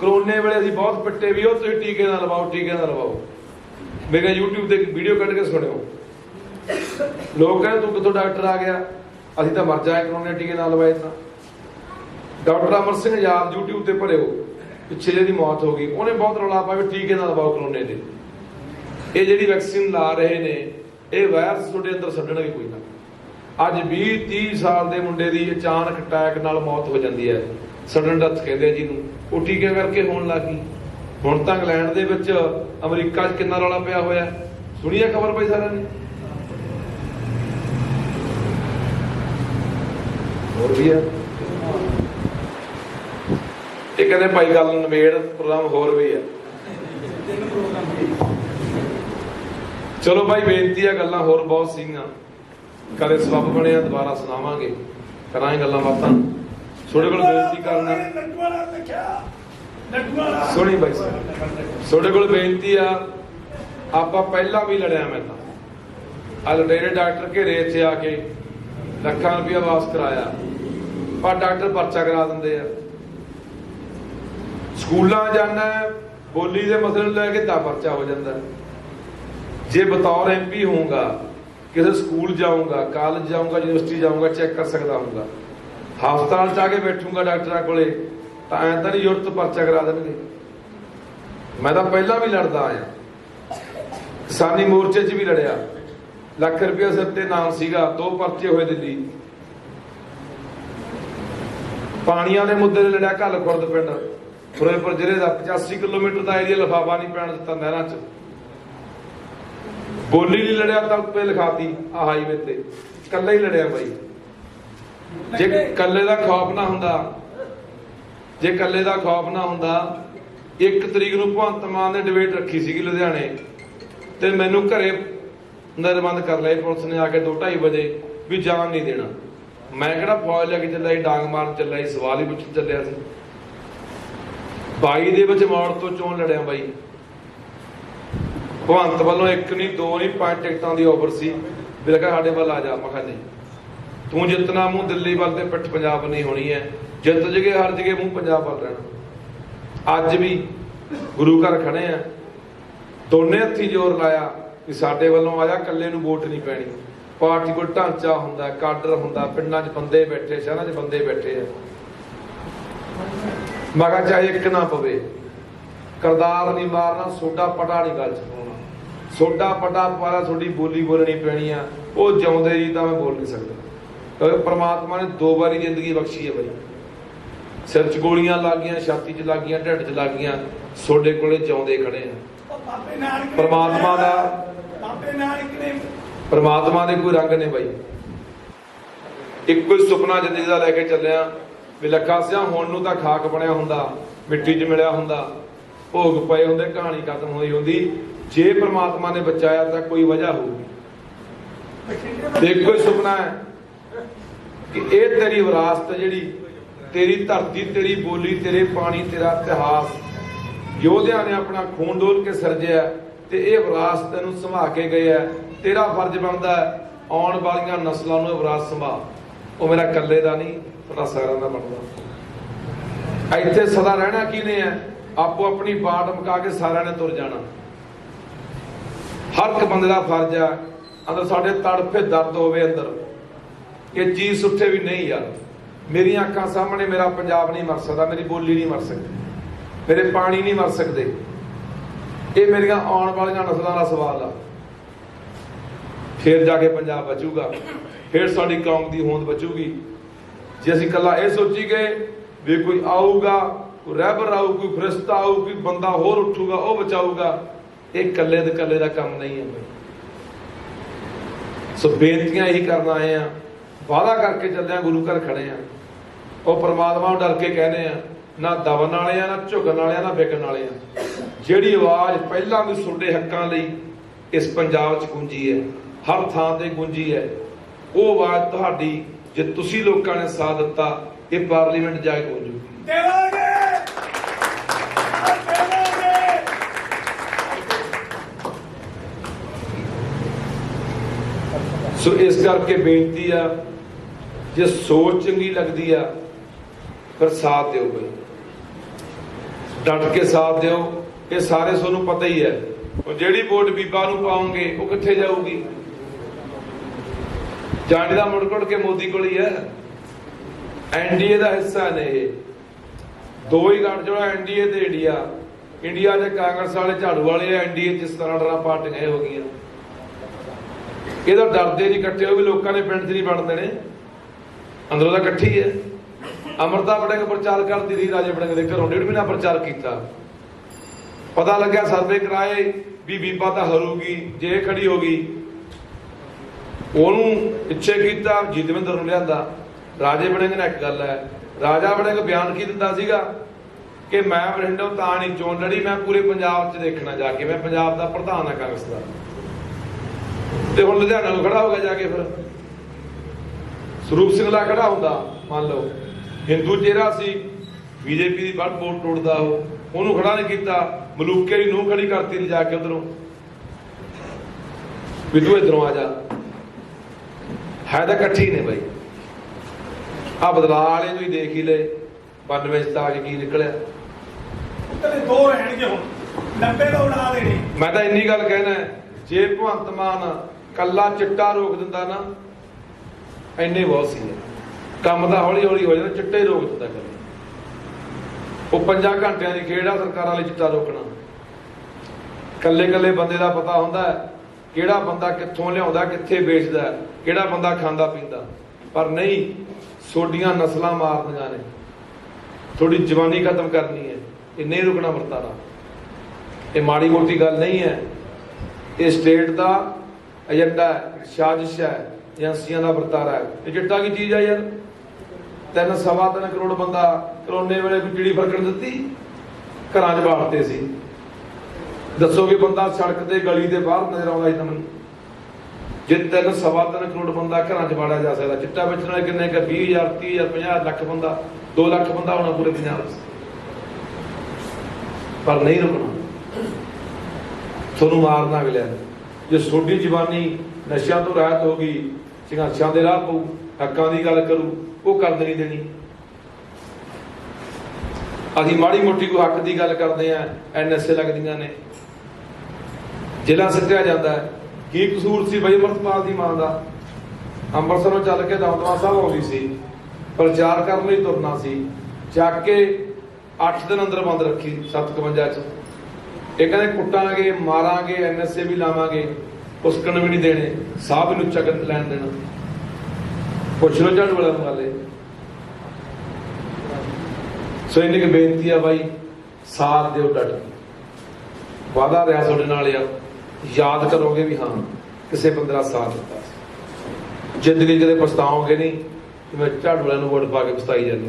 ਕਰੋਨੇ ਵੇਲੇ ਅਸੀਂ ਬਹੁਤ ਪਿੱਟੇ ਵੀ, ਉਹ ਤੁਸੀਂ ਟੀਕੇ ਨਾ ਲਵਾਓ, ਟੀਕੇ ਨਾ ਲਵਾਓ। ਮੇਰੇ YouTube ਤੇ ਇੱਕ ਵੀਡੀਓ ਕੱਢ ਕੇ ਸੁਣਿਓ। ਲੋਕ ਕਹਿੰਦੇ, ਤੂੰ ਕਿੱਥੋਂ ਡਾਕਟਰ ਆ ਗਿਆ? ਅਸੀਂ ਤਾਂ ਮਰ ਜਾਏ ਕਰੋਨੇ, ਟੀਕੇ ਨਾ ਲਵਾਏ ਤਾਂ। ਡਾਕਟਰ ਅਮਰ ਸਿੰਘ ਯਾਦ YouTube ਤੇ ਭਰਿਓ, ਪਿੱਛੇ ਜਿਹਦੀ ਮੌਤ ਹੋ ਗਈ। ਉਹਨੇ ਬਹੁਤ ਰੌਲਾ ਪਾਇਆ ਟੀਕੇ ਨਾ ਲਵਾਓ ਕਰੋਨੇ ਦੇ ਇਹ ਜਿਹੜੀ ਵੈਕਸੀਨ ਲਾ ਰਹੇ ਨੇ, ਇਹ ਵਾਇਰਸ ਤੁਹਾਡੇ ਅੰਦਰ ਛੱਡਣਗੇ ਕੋਈ ਨਾ ਅੱਜ 20 30 ਸਾਲ ਦੇ ਮੁੰਡੇ ਦੀ ਅਚਾਨਕ ਅਟੈਕ ਨਾਲ ਮੌਤ ਹੋ ਜਾਂਦੀ ਹੈ। ਸਡਨ ਡੈਥ ਕਹਿੰਦੇ ਆ ਜਿਹਨੂੰ। ਉਹ ਟੀਕੇ ਕਰਕੇ ਹੋਣ ਲੱਗੀ ਹੁਣ ਤਾਂ ਇੰਗਲੈਂਡ ਦੇ ਵਿੱਚ ਅਮਰੀਕਾ 'ਚ ਕਿੰਨਾ ਰੌਲਾ ਪਿਆ ਹੋਇਆ ਹੈ? ਸੁਣੀ ਹੈ ਖਬਰ ਪਈ ਸਾਰਿਆਂ ਨੇ? ਹੋਰ ਵੀ ਹੈ ਇਹ ਕਹਿੰਦੇ ਭਾਈ ਗੱਲ ਨਵੇੜ ਪ੍ਰੋਗਰਾਮ ਹੋਰ ਵੀ ਆ। ਚਲੋ ਭਾਈ, ਬੇਨਤੀ ਆ ਗੱਲਾਂ ਹੋਰ ਬਹੁਤ ਸੀਗੀਆਂ। ਕਦੇ ਸਬਬ ਬਣਿਆ ਦੁਬਾਰਾ ਸੁਣਾਵਾਂਗੇ। ਕਰਾਂਗੇ ਗੱਲਾਂ ਬਾਤਾਂ। ਤੁਹਾਡੇ ਕੋਲ ਬੇਨਤੀ ਕਰਨਾ ਲੱਡੂਆਲਾ ਲਿਖਿਆ ਲੱਡੂਆਲਾ ਸੁਣੀ ਬਾਈ ਸਾਹਿਬ। ਤੁਹਾਡੇ ਕੋਲ ਬੇਨਤੀ ਆ, ਆਪਾਂ ਪਹਿਲਾਂ ਵੀ ਲੜਿਆ ਮੈਂ ਤਾਂ। ਆ ਲਟੇਰੇ ਡਾਕਟਰ ਘੇਰੇ ਇੱਥੇ ਆ ਕੇ ਲੱਖਾਂ ਰੁਪਇਆ ਵਾਪਸ ਕਰਾਇਆ। ਪਰ ਡਾਕਟਰ ਪਰਚਾ ਕਰਾ ਦਿੰਦੇ ਆ। ਸਕੂਲਾਂ ਜਾਣਾ ਬੋਲੀ ਦੇ ਮਸਲੇ ਨੂੰ ਲੈ ਕੇ ਤਾਂ ਪਰਚਾ ਹੋ ਜਾਂਦਾ। ਜੇ ਬਤੌਰ ਐਮਪੀ ਹੋਊਗਾ, ਕਿਸੇ ਸਕੂਲ ਜਾਊਂਗਾ, ਕਾਲਜ ਜਾਊਂਗਾ, ਯੂਨੀਵਰਸਿਟੀ ਜਾਊਂਗਾ, ਚੈੱਕ ਕਰ ਸਕਦਾ ਹੂੰਗਾ ਹਸਪਤਾਲ ਚ ਆ ਕੇ ਬੈਠੂਗਾ ਡਾਕਟਰਾਂ ਕੋਲੇ, ਤਾਂ ਐਂ ਤਾਂ ਨਹੀਂ ਯੁਰਤ ਪਰਚਾ ਕਰਾ ਦੇਣਗੇ। ਮੈਂ ਤਾਂ ਪਹਿਲਾਂ ਵੀ ਲੜਦਾ ਆਇਆ। ਕਿਸਾਨੀ ਮੋਰਚੇ 'ਚ ਵੀ ਲੜਿਆ। ਲੱਖ ਰੁਪਏ ਸਿਰ ਤੇ ਨਾਮ ਸੀਗਾ, ਦੋ ਪਰਚੇ ਹੋਏ ਦਿੱਲੀ। ਪਾਣੀਆਂ ਦੇ ਮੁੱਦੇ ਤੇ ਲੜਿਆ ਘੱਲ ਖੁਰਦ ਪਿੰਡ। ਫਿਰੋਜ਼ਪੁਰ ਜ਼ਿਲ੍ਹੇ ਦਾ 85 ਕਿਲੋਮੀਟਰ ਦਾ ਏਰੀਆ ਲਫਾਫਾ ਨਹੀਂ ਪੈਣ ਦਿੱਤਾ ਨਹਿਰਾਂ 'ਚ। ਬੋਲੀ ਨਹੀਂ ਲੜਿਆ ਤਾਂ ਉੱਤੇ ਲਿਖਾਤੀ ਆ ਹਾਈਵੇ ਤੇ। ਇਕੱਲਾ ਹੀ ਲੜਿਆ ਬਾਈ। ਜੇ ਕੱਲੇ ਦਾ ਖੌਫ ਨਾ ਹੁੰਦਾ, ਜੇ ਕੱਲੇ ਦਾ ਖੌਫ ਨਾ ਹੁੰਦਾ, ਇੱਕ ਤਰੀਕ ਨੂੰ ਭਗਵੰਤ ਮਾਨ ਨੇ ਡਿਬੇਟ ਰੱਖੀ ਸੀਗੀ ਲੁਧਿਆਣੇ, ਤੇ ਮੈਨੂੰ ਘਰੇ ਨਿਰਬੰਧ ਕਰ ਲਿਆ ਪੁਲਿਸ ਨੇ ਆ ਕੇ 2:30 ਵਜੇ ਵੀ ਜਾਣ ਨਹੀਂ ਦੇਣਾ। ਮੈਂ ਕਿਹੜਾ ਫੌਜ ਲੈ ਕੇ ਚੱਲਿਆ ਸੀ, ਡਾਂਗ ਮਾਰਨ ਚੱਲਿਆ ਸੀ, ਸਵਾਲ ਹੀ ਪੁੱਛਣ ਚੱਲਿਆ ਸੀ। 22 ਦੇ ਵਿੱਚ ਮੌੜ ਤੋਂ ਚੋਣ ਲੜਿਆ ਬਾਈ। ਭਗਵੰਤ ਵੱਲੋਂ ਇੱਕ ਨਹੀਂ, ਦੋ ਨਹੀਂ, ਪੰਜ ਟਿਕਟਾਂ ਦੀ ਆਫਰ ਸੀ। ਵੀ ਲੱਗਾ ਸਾਡੇ ਵੱਲ ਆ ਜਾ ਮੈਂ ਕਿਹਾ ਨਹੀਂ ਤੂੰ ਜਿੱਤਣਾ ਮੂੰਹ ਦਿੱਲੀ ਵੱਲ ਤੇ ਪਿੱਠ ਪੰਜਾਬ ਨਹੀਂ ਹੋਣੀ ਹੈ। ਜਿੱਤ ਜਗੇ, ਹਰ ਜਗੇ, ਮੂੰਹ ਪੰਜਾਬ ਵੱਲ ਰਹਿਣਾ। ਅੱਜ ਵੀ ਗੁਰੂ ਘਰ ਖੜੇ ਆ। ਦੋਨੇ ਹੱਥੀ ਜ਼ੋਰ ਲਾਇਆ ਕਿ ਸਾਡੇ ਵੱਲੋਂ ਆਇਆ, ਇਕੱਲੇ ਨੂੰ ਵੋਟ ਨਹੀਂ ਪੈਣੀ। ਪਾਰਟੀ ਕੋਲ ਢਾਂਚਾ ਹੁੰਦਾ, ਕਾਡਰ ਹੁੰਦਾ, ਪਿੰਡਾਂ 'ਚ ਬੰਦੇ ਬੈਠੇ, ਸ਼ਹਿਰਾਂ 'ਚ ਬੰਦੇ ਬੈਠੇ ਆ। ਮਗਾ ਚਾਹੇ ਇੱਕ ਨਾ ਪਵੇ। ਕਰਦਾਰ ਨਹੀਂ ਮਾਰਨਾ, ਸੋਡਾ ਪਟਾ ਨਹੀਂ ਗੱਲ ਚ ਪਾਉਣਾ। ਸੋਡਾ ਪਟਾ ਪਾਰਾ ਤੁਹਾਡੀ ਬੋਲੀ ਬੋਲਣੀ ਪੈਣੀ ਆ। ਉਹ ਜਿਉਂਦੇ ਜੀ ਤਾਂ ਮੈਂ ਬੋਲ ਨਹੀਂ ਸਕਦਾ। ਪ੍ਰਮਾਤਮਾ ਨੇ ਦੋ ਵਾਰੀ ਜ਼ਿੰਦਗੀ ਬਖਸ਼ੀ ਹੈ ਬਈ। ਸਿਰ 'ਚ ਗੋਲੀਆਂ ਲੱਗੀਆਂ ਛਾਤੀ 'ਚ ਲੱਗੀਆਂ ਢਿੱਡ 'ਚ ਲੱਗੀਆਂ ਸੋਡੇ ਕੋਲੇ ਜਿਉਂਦੇ ਖੜੇ ਆ। ਪਰਮਾਤਮਾ ਦਾ- ਪਰਮਾਤਮਾ ਦੇ ਕੋਈ ਰੰਗ ਨੇ ਬਾਈ। ਇੱਕੋ ਹੀ ਸੁਪਨਾ ਜ਼ਿੰਦਗੀ ਦਾ ਲੈ ਕੇ ਚੱਲਿਆ। ਵੀ ਲੱਖਾ ਸਿਆ ਹੁਣ ਨੂੰ ਤਾਂ ਖਾਕ ਬਣਿਆ ਹੁੰਦਾ ਮਿੱਟੀ 'ਚ ਮਿਲਿਆ ਹੁੰਦਾ। ਭੋਗ ਪਏ ਹੁੰਦੇ ਕਹਾਣੀ ਖਤਮ ਹੋਈ ਹੁੰਦੀ। ਜੇ ਪ੍ਰਮਾਤਮਾ ਨੇ ਬਚਾਇਆ ਤਾਂ ਕੋਈ ਵਜ੍ਹਾ ਹੋਊਗੀ। ਹੀ ਸੁਪਨਾ ਹੈ। ਕਿ ਇਹ ਤੇਰੀ ਵਿਰਾਸਤ ਜਿਹੜੀ, ਤੇਰੀ ਧਰਤੀ, ਤੇਰੀ ਬੋਲੀ, ਤੇਰੇ ਪਾਣੀ, ਤੇਰਾ ਇਤਿਹਾਸ। ਯੋਧਿਆਂ ਨੇ ਆਪਣਾ ਖੂਨ ਡੋਲ ਕੇ ਸਿਰਜਿਆ ਤੇ ਇਹ ਵਿਰਾਸਤ ਨੂੰ ਸੰਭਾ ਕੇ ਗਏ ਆ ਤੇਰਾ ਫਰਜ਼ ਬਣਦਾ ਆਉਣ ਵਾਲੀਆਂ ਨਸਲਾਂ ਨੂੰ ਵਿਰਾਸਤ ਸੰਭਾਲ ਉਹ ਮੇਰਾ ਇਕੱਲੇ ਦਾ ਨਹੀਂ, ਤੁਹਾਡਾ ਸਾਰਿਆਂ ਦਾ ਬਣਦਾ। ਇੱਥੇ ਸਦਾ ਰਹਿਣਾ ਕਿਹਨੇ ਹੈ? ਆਪੋ ਆਪਣੀ ਬਾਟ ਮੁਕਾ ਕੇ ਸਾਰਿਆਂ ਨੇ ਤੁਰ ਜਾਣਾ। ਹਰ ਇੱਕ ਬੰਦੇ ਦਾ ਫਰਜ਼ ਆ ਅੰਦਰ ਸਾਡੇ ਤੜਫੇ ਦਰਦ ਹੋਵੇ ਅੰਦਰ। ਇਹ ਚੀਜ਼ ਸੁੱਠੇ ਵੀ ਨਹੀਂ ਯਾਰ। ਮੇਰੀਆਂ ਅੱਖਾਂ ਸਾਹਮਣੇ ਮੇਰਾ ਪੰਜਾਬ ਨਹੀਂ ਮਰ ਸਕਦਾ, ਮੇਰੀ ਬੋਲੀ ਨਹੀਂ ਮਰ ਸਕਦੀ, ਮੇਰੇ ਪਾਣੀ ਨਹੀਂ ਮਰ ਸਕਦੇ। ਇਹ ਮੇਰੀਆਂ ਆਉਣ ਵਾਲੀਆਂ ਨਸਲਾਂ ਦਾ ਸਵਾਲ ਆ। ਫਿਰ ਜਾ ਕੇ ਪੰਜਾਬ ਬਚੂਗਾ। ਫਿਰ ਸਾਡੀ ਕੌਮ ਦੀ ਹੋਂਦ ਬਚੂਗੀ। ਜੇ ਅਸੀਂ ਕੱਲਾ ਇਹ ਸੋਚੀ ਗਏ ਵੀ ਕੋਈ ਆਊਗਾ, ਕੋਈ ਰਹਿਬਰ ਆਊ, ਕੋਈ ਫਰਿਸ਼ਤਾ ਆਊ, ਕੋਈ ਬੰਦਾ ਹੋਰ ਉੱਠੂਗਾ, ਉਹ ਬਚਾਊਗਾ, ਇਹ ਕੱਲੇ ਦੇ ਕੱਲੇ ਦਾ ਕੰਮ ਨਹੀਂ ਹੈ ਸੋ ਬੇਨਤੀਆਂ ਇਹੀ ਕਰਨ ਆਏ ਆ ਵਾਅਦਾ ਕਰਕੇ ਚੱਲੇ ਆ ਗੁਰੂ ਘਰ ਖੜੇ ਆ ਉਹ ਪ੍ਰਮਾਤਮਾ ਨੂੰ ਡਰ ਕੇ ਕਹਿੰਦੇ ਆ ਨਾ ਦਵਨ ਵਾਲੇ ਆ ਨਾ ਝੁਕਣ ਵਾਲੇ ਆ ਨਾ ਵਿਕਣ ਵਾਲੇ ਆ। ਜਿਹੜੀ ਆਵਾਜ਼ ਪਹਿਲਾਂ ਵੀ ਤੁਹਾਡੇ ਹੱਕਾਂ ਲਈ ਇਸ ਪੰਜਾਬ 'ਚ ਗੂੰਜੀ ਹੈ ਹਰ ਥਾਂ ਤੇ ਗੂੰਜੀ ਹੈ। ਉਹ ਆਵਾਜ਼ ਤੁਹਾਡੀ ਜੇ ਤੁਸੀਂ ਲੋਕਾਂ ਨੇ ਸਾਥ ਦਿੱਤਾ ਇਹ ਪਾਰਲੀਮੈਂਟ ਜਾ ਕੇ ਗੂੰਜੂਗੀ ਦੇਵਾਂਗੇ! ਸੋ ਇਸ ਕਰਕੇ ਬੇਨਤੀ ਆ ਜੇ ਸੋਚ ਚੰਗੀ ਲੱਗਦੀ ਆ, ਫਿਰ ਸਾਥ ਦਿਓ ਬਈ। ਡਟ ਕੇ ਸਾਥ ਦਿਓ, ਇਹ ਸਾਰੇ ਤੁਹਾਨੂੰ ਪਤਾ ਹੀ ਹੈ। ਉਹ ਜਿਹੜੀ ਵੋਟ ਬੀਬਾ ਨੂੰ ਪਾਉਂਗੇ ਉਹ ਕਿੱਥੇ ਜਾਊਗੀ? ਜਾਣੀ ਦਾ ਮੁੜ ਕੇ ਮੋਦੀ ਕੋਲ ਹੀ ਹੈ। ਐਨਡੀਏ ਦਾ ਹਿੱਸਾ ਨੇ ਇਹ। ਦੋ ਹੀ ਗੱਠਜੋੜ ਐਨਡੀਏ ਤੇ ਇੰਡੀਆ। ਇੰਡੀਆ ਦੇ ਕਾਂਗਰਸ ਵਾਲੇ, ਝਾੜੂ ਵਾਲੇ ਐਨਡੀਏ ਜਿਸ ਤਰ੍ਹਾਂ ਡਰਾ ਪਾਰਟੀਆਂ ਹੋ ਗਈਆਂ ਇਹਦਾ ਡਰਦੇ ਨਹੀਂ ਇਕੱਠੇ ਹੋ ਵੀ ਲੋਕਾਂ ਨੇ ਪਿੰਡ 'ਚ ਨਹੀਂ ਬਣਦੇ ਨੇ। ਅੰਦਰੋਂ ਤਾਂ ਇਕੱਠੀ ਹੈ। ਅਮਰਤਾ ਬੜਿੰਗ ਪ੍ਰਚਾਰ ਕਰਦੀ ਰਹੀ ਰਾਜੇ ਬੜਿੰਗ ਦੇ ਘਰੋਂ ਡੇਢ ਮਹੀਨਾ ਪ੍ਰਚਾਰ ਕੀਤਾ। ਪਤਾ ਲੱਗਿਆ ਸਰਵੇ ਕਰਾਏ ਵੀ ਬੀਬਾ ਤਾਂ ਹਰੂਗੀ, ਜੇ ਖੜੀ ਹੋ ਗਈ। ਉਹਨੂੰ ਇੱਛੇ ਕੀਤਾ, ਜੀਤਵਿੰਦਰ ਨੂੰ ਲਿਆਂਦਾ। ਰਾਜੇ ਬੜਿੰਗ ਨੇ ਇੱਕ ਗੱਲ ਹੈ। ਰਾਜਾ ਬੜਿੰਗ ਬਿਆਨ ਕੀ ਦਿੱਤਾ ਸੀਗਾ? ਕਿ ਮੈਂ ਬਰਿੰਡੋ ਤਾਂ ਨਹੀਂ ਚੋਣ ਲੜੀ ਮੈਂ ਪੂਰੇ ਪੰਜਾਬ 'ਚ ਦੇਖਣਾ ਜਾ ਕੇ, ਮੈਂ ਪੰਜਾਬ ਦਾ ਪ੍ਰਧਾਨ ਹਾਂ ਕਾਂਗਰਸ ਦਾ। ਤੇ ਹੁਣ ਲੁਧਿਆਣਾ ਨੂੰ ਖੜਾ ਹੋ ਗਿਆ ਜਾ ਕੇ ਫਿਰ। ਸਰੂਪ ਸਿੰਘਲਾ ਖੜਾ ਹੁੰਦਾ? ਮੰਨ ਲਓ ਹਿੰਦੂ ਚਿਹਰਾ ਸੀ ਬੀਜੇਪੀ ਦੀ ਵੱਡ ਵੋਟ ਟੁੱਟਦਾ ਉਹ ਉਹਨੂੰ ਖੜਾ ਨਹੀਂ ਕੀਤਾ ਮਲੂਕੇ ਦੀ ਨੂੰ ਖੜੀ ਕਰਤੀ ਲਿਜਾ ਕੇ ਉਧਰੋਂ। ਵੀ ਤੂੰ ਇਧਰੋਂ ਆ ਜਾ। ਹੈ ਤਾਂ ਇਕੱਠੀ ਨੇ ਬਾਈ। ਆ ਬਦਲਾਅ ਵਾਲੇ ਨੂੰ ਹੀ ਦੇਖ ਹੀ ਲੈ 92 ਚ ਤਾਂ ਕੀ ਨਿਕਲਿਆ। ਤੇ ਦੋ ਰਹਿਣਗੇ ਹੁਣ 90 ਦਾ ਉਡਾ ਦੇਣੇ। ਮੈਂ ਤਾਂ ਇੰਨੀ ਗੱਲ ਕਹਿਣਾ ਜੇ ਭਗਵੰਤ ਮਾਨ ਕੱਲਾ ਚਿੱਟਾ ਰੋਕ ਦਿੰਦਾ ਨਾ ਇੰਨੇ ਬਹੁਤ ਸੀ। ਕੰਮ ਤਾਂ ਹੌਲੀ ਹੌਲੀ ਹੋ ਜਾਣਾ, ਚਿੱਟੇ ਹੀ ਰੋਕ ਦਿੰਦਾ ਉਹ ਪੰਜਾਂ ਘੰਟਿਆਂ ਦੀ ਖੇਡ ਆ, ਸਰਕਾਰਾਂ ਲਈ ਚਿੱਟਾ ਰੋਕਣਾ। ਕੱਲੇ ਕੱਲੇ ਬੰਦੇ ਦਾ ਪਤਾ ਹੁੰਦਾ ਕਿਹੜਾ ਬੰਦਾ ਕਿੱਥੋਂ ਲਿਆਉਂਦਾ, ਕਿੱਥੇ ਵੇਚਦਾ, ਕਿਹੜਾ ਬੰਦਾ ਖਾਂਦਾ, ਪੀਂਦਾ। ਪਰ ਨਹੀਂ, ਸੋਡੀਆਂ ਨਸਲਾਂ ਮਾਰਦੀਆਂ ਨੇ। ਥੋੜੀ ਜਵਾਨੀ ਖਤਮ ਕਰਨੀ ਹੈ ਇਹ ਨਹੀਂ ਰੁਕਣਾ ਵਰਤਾਰਾ। ਇਹ ਮਾੜੀ ਮੋਟੀ ਗੱਲ ਨਹੀਂ ਹੈ। ਇਹ ਸਟੇਟ ਦਾ ਏਜੰਡਾ ਸਾਜ਼ਿਸ਼ ਹੈ। ਏਜੰਸੀਆਂ ਦਾ ਵਰਤਾਰਾ ਹੈ। ਇਹ ਚਿੱਟਾ ਕੀ ਚੀਜ਼ ਹੈ ਯਾਰ? ਤਿੰਨ ਸਵਾ ਤਿੰਨ ਕਰੋੜ ਬੰਦਾ ਕਰੋਨੇ ਵੇਲੇ ਕੋਈ ਚਿੜੀ ਫਰਕਣ ਦਿੱਤੀ? ਘਰਾਂ 'ਚ ਬਾੜਤੇ ਸੀ। ਦੱਸੋ ਕਿ ਬੰਦਾ ਸੜਕ ਤੇ ਗਲੀ ਦੇ ਬਾਹਰ ਨਜ਼ਰ ਆਉਂਦਾ ਸੀ ਤੁਹਾਨੂੰ ਜੇ ਤਿੰਨ ਸਵਾ ਤਿੰਨ ਕਰੋੜ ਬੰਦਾ ਘਰਾਂ 'ਚ ਬਾੜਿਆ ਜਾ ਸਕਦਾ, ਚਿੱਟਾ ਵੇਚਣ ਵਾਲੇ ਕਿੰਨੇ ਕਿ 20000 30000 50 ਲੱਖ ਬੰਦਾ 2 ਲੱਖ ਬੰਦਾ ਹੋਣਾ ਪੂਰੇ ਪੰਜਾਬ 'ਚ। ਪਰ ਨਹੀਂ ਰੁਕਣਾ। ਤੁਹਾਨੂੰ ਮਾਰਨਾ ਅਗਲਿਆਂ ਜੇ ਤੁਹਾਡੀ ਜਵਾਨੀ ਨਸ਼ਿਆਂ ਤੋਂ ਰਾਹਤ ਹੋ ਗਈ ਸੰਘਰਸ਼ਾਂ ਦੇ ਰਾਹ ਪਊ, ਹੱਕਾਂ ਦੀ ਗੱਲ ਕਰੂ, ਉਹ ਕਰ ਨਹੀਂ ਦੇਣੀ। ਅਸੀਂ ਮਾੜੀ ਮੋਟੀ ਕੋਈ ਹੱਕ ਦੀ ਗੱਲ ਕਰਦੇ ਆ ਐਨਐਸਏ ਲੱਗਦੀਆਂ ਨੇ। ਜ਼ਿਲ੍ਹਾ ਸਿੱਟਿਆ ਜਾਂਦਾ ਹੈ। ਕੀ ਕਸੂਰ ਸੀ ਬਈ ਅਮਰਤਪਾਲ ਦੀ ਮਾਂ ਦਾ? ਅੰਮ੍ਰਿਤਸਰੋਂ ਚੱਲ ਕੇ ਦਮਦਮਾ ਸਾਹਿਬ ਆਉਂਦੀ ਸੀ। ਪ੍ਰਚਾਰ ਕਰਨ ਲਈ ਤੁਰਨਾ ਸੀ। ਚੱਕ ਕੇ 8 ਦਿਨ ਅੰਦਰ ਬੰਦ ਰੱਖੀ 751 ਚ। ਇਹ ਕਹਿੰਦੇ ਕੁੱਟਾਂਗੇ, ਮਾਰਾਂਗੇ ਐਨਐਸਏ ਵੀ ਲਾਵਾਂਗੇ। ਉਸਕਣ ਵੀ ਨਹੀਂ ਦੇਣੇ, ਸਾਹ ਵੀ ਨੂੰ ਚੱਕ ਲੈਣ ਦੇਣਾ। ਪੁੱਛ ਲੋ ਝਾੜੂ ਵਾਲਾ ਨੂੰ ਸੋ ਇੰਨੀ ਕੁ ਬੇਨਤੀ ਆ ਬਾਈ, ਸਾਥ ਦਿਓ ਡਟ ਵਾਦਾ ਰਿਹਾ ਤੁਹਾਡੇ ਨਾਲ ਯਾਰ, ਯਾਦ ਕਰੋਗੇ ਵੀ ਹਾਂ, ਕਿਸੇ ਬੰਦੇ ਦਾ ਸਾਥ ਦਿੱਤਾ ਜ਼ਿੰਦਗੀ 'ਚ ਕਦੇ ਪਛਤਾਓਗੇ ਨਹੀਂ, ਕਿ ਮੈਂ ਝਾੜੂ ਵਾਲਿਆਂ ਨੂੰ ਵੋਟ ਪਾ ਕੇ ਪਛਤਾਈ ਜਾਂਦੀ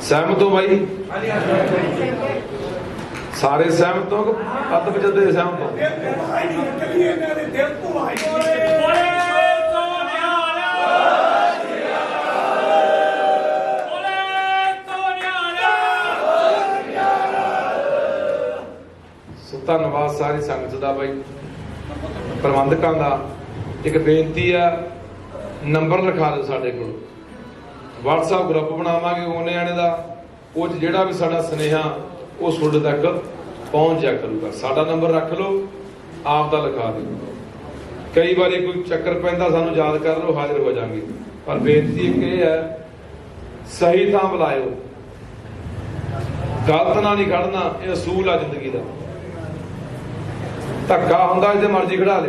ਸਹਿਮਤ ਹੋ ਬਾਈ? ਹਾਂਜੀ ਹਾਂਜੀ। ਸਾਰੇ ਸਹਿਮਤ ਹੋ ਕਿ ਅੱਧ ਸਹਿਮਤ ਹੋ? ਤੋਂ ਆਈ ਨਹੀਂ ਨਿਕਲੀ ਸੋ ਧੰਨਵਾਦ ਸਾਰੀ ਸੰਗਤ ਦਾ ਬਾਈ। ਪ੍ਰਬੰਧਕਾਂ ਦਾ। ਇੱਕ ਬੇਨਤੀ ਆ, ਨੰਬਰ ਲਿਖਾ ਦਿਓ ਸਾਡੇ ਕੋਲ। WhatsApp ਗਰੁੱਪ ਬਣਾਵਾਂਗੇ, ਉਹਨੇ ਆਣੇ ਦਾ। ਉਹ 'ਚ ਜਿਹੜਾ ਵੀ ਸਾਡਾ ਸੁਨੇਹਾ ਉਹ ਤੁਹਾਡੇ ਤੱਕ ਪਹੁੰਚ ਜਾ ਕਰੂਗਾ। ਸਾਡਾ ਨੰਬਰ ਰੱਖ ਲਓ, ਆਪ ਦਾ ਲਿਖਾ ਦਿਓ। ਕਈ ਵਾਰੀ ਕੋਈ ਚੱਕਰ ਪੈਂਦਾ, ਸਾਨੂੰ ਯਾਦ ਕਰ ਲਓ, ਹਾਜ਼ਰ ਹੋ ਜਾਾਂਗੇ। ਪਰ ਬੇਨਤੀ ਇੱਕ ਇਹ ਹੈ, ਸਹੀ ਥਾਂ ਬੁਲਾਇਓ। ਗਲਤ ਨਾਲ ਨਹੀਂ ਖੜਨਾ ਇਹ ਅਸੂਲ ਆ ਜ਼ਿੰਦਗੀ ਦਾ। ਧੱਕਾ ਹੁੰਦਾ, ਜਿੱਥੇ ਮਰਜ਼ੀ ਖੜਾ ਲਿਓ।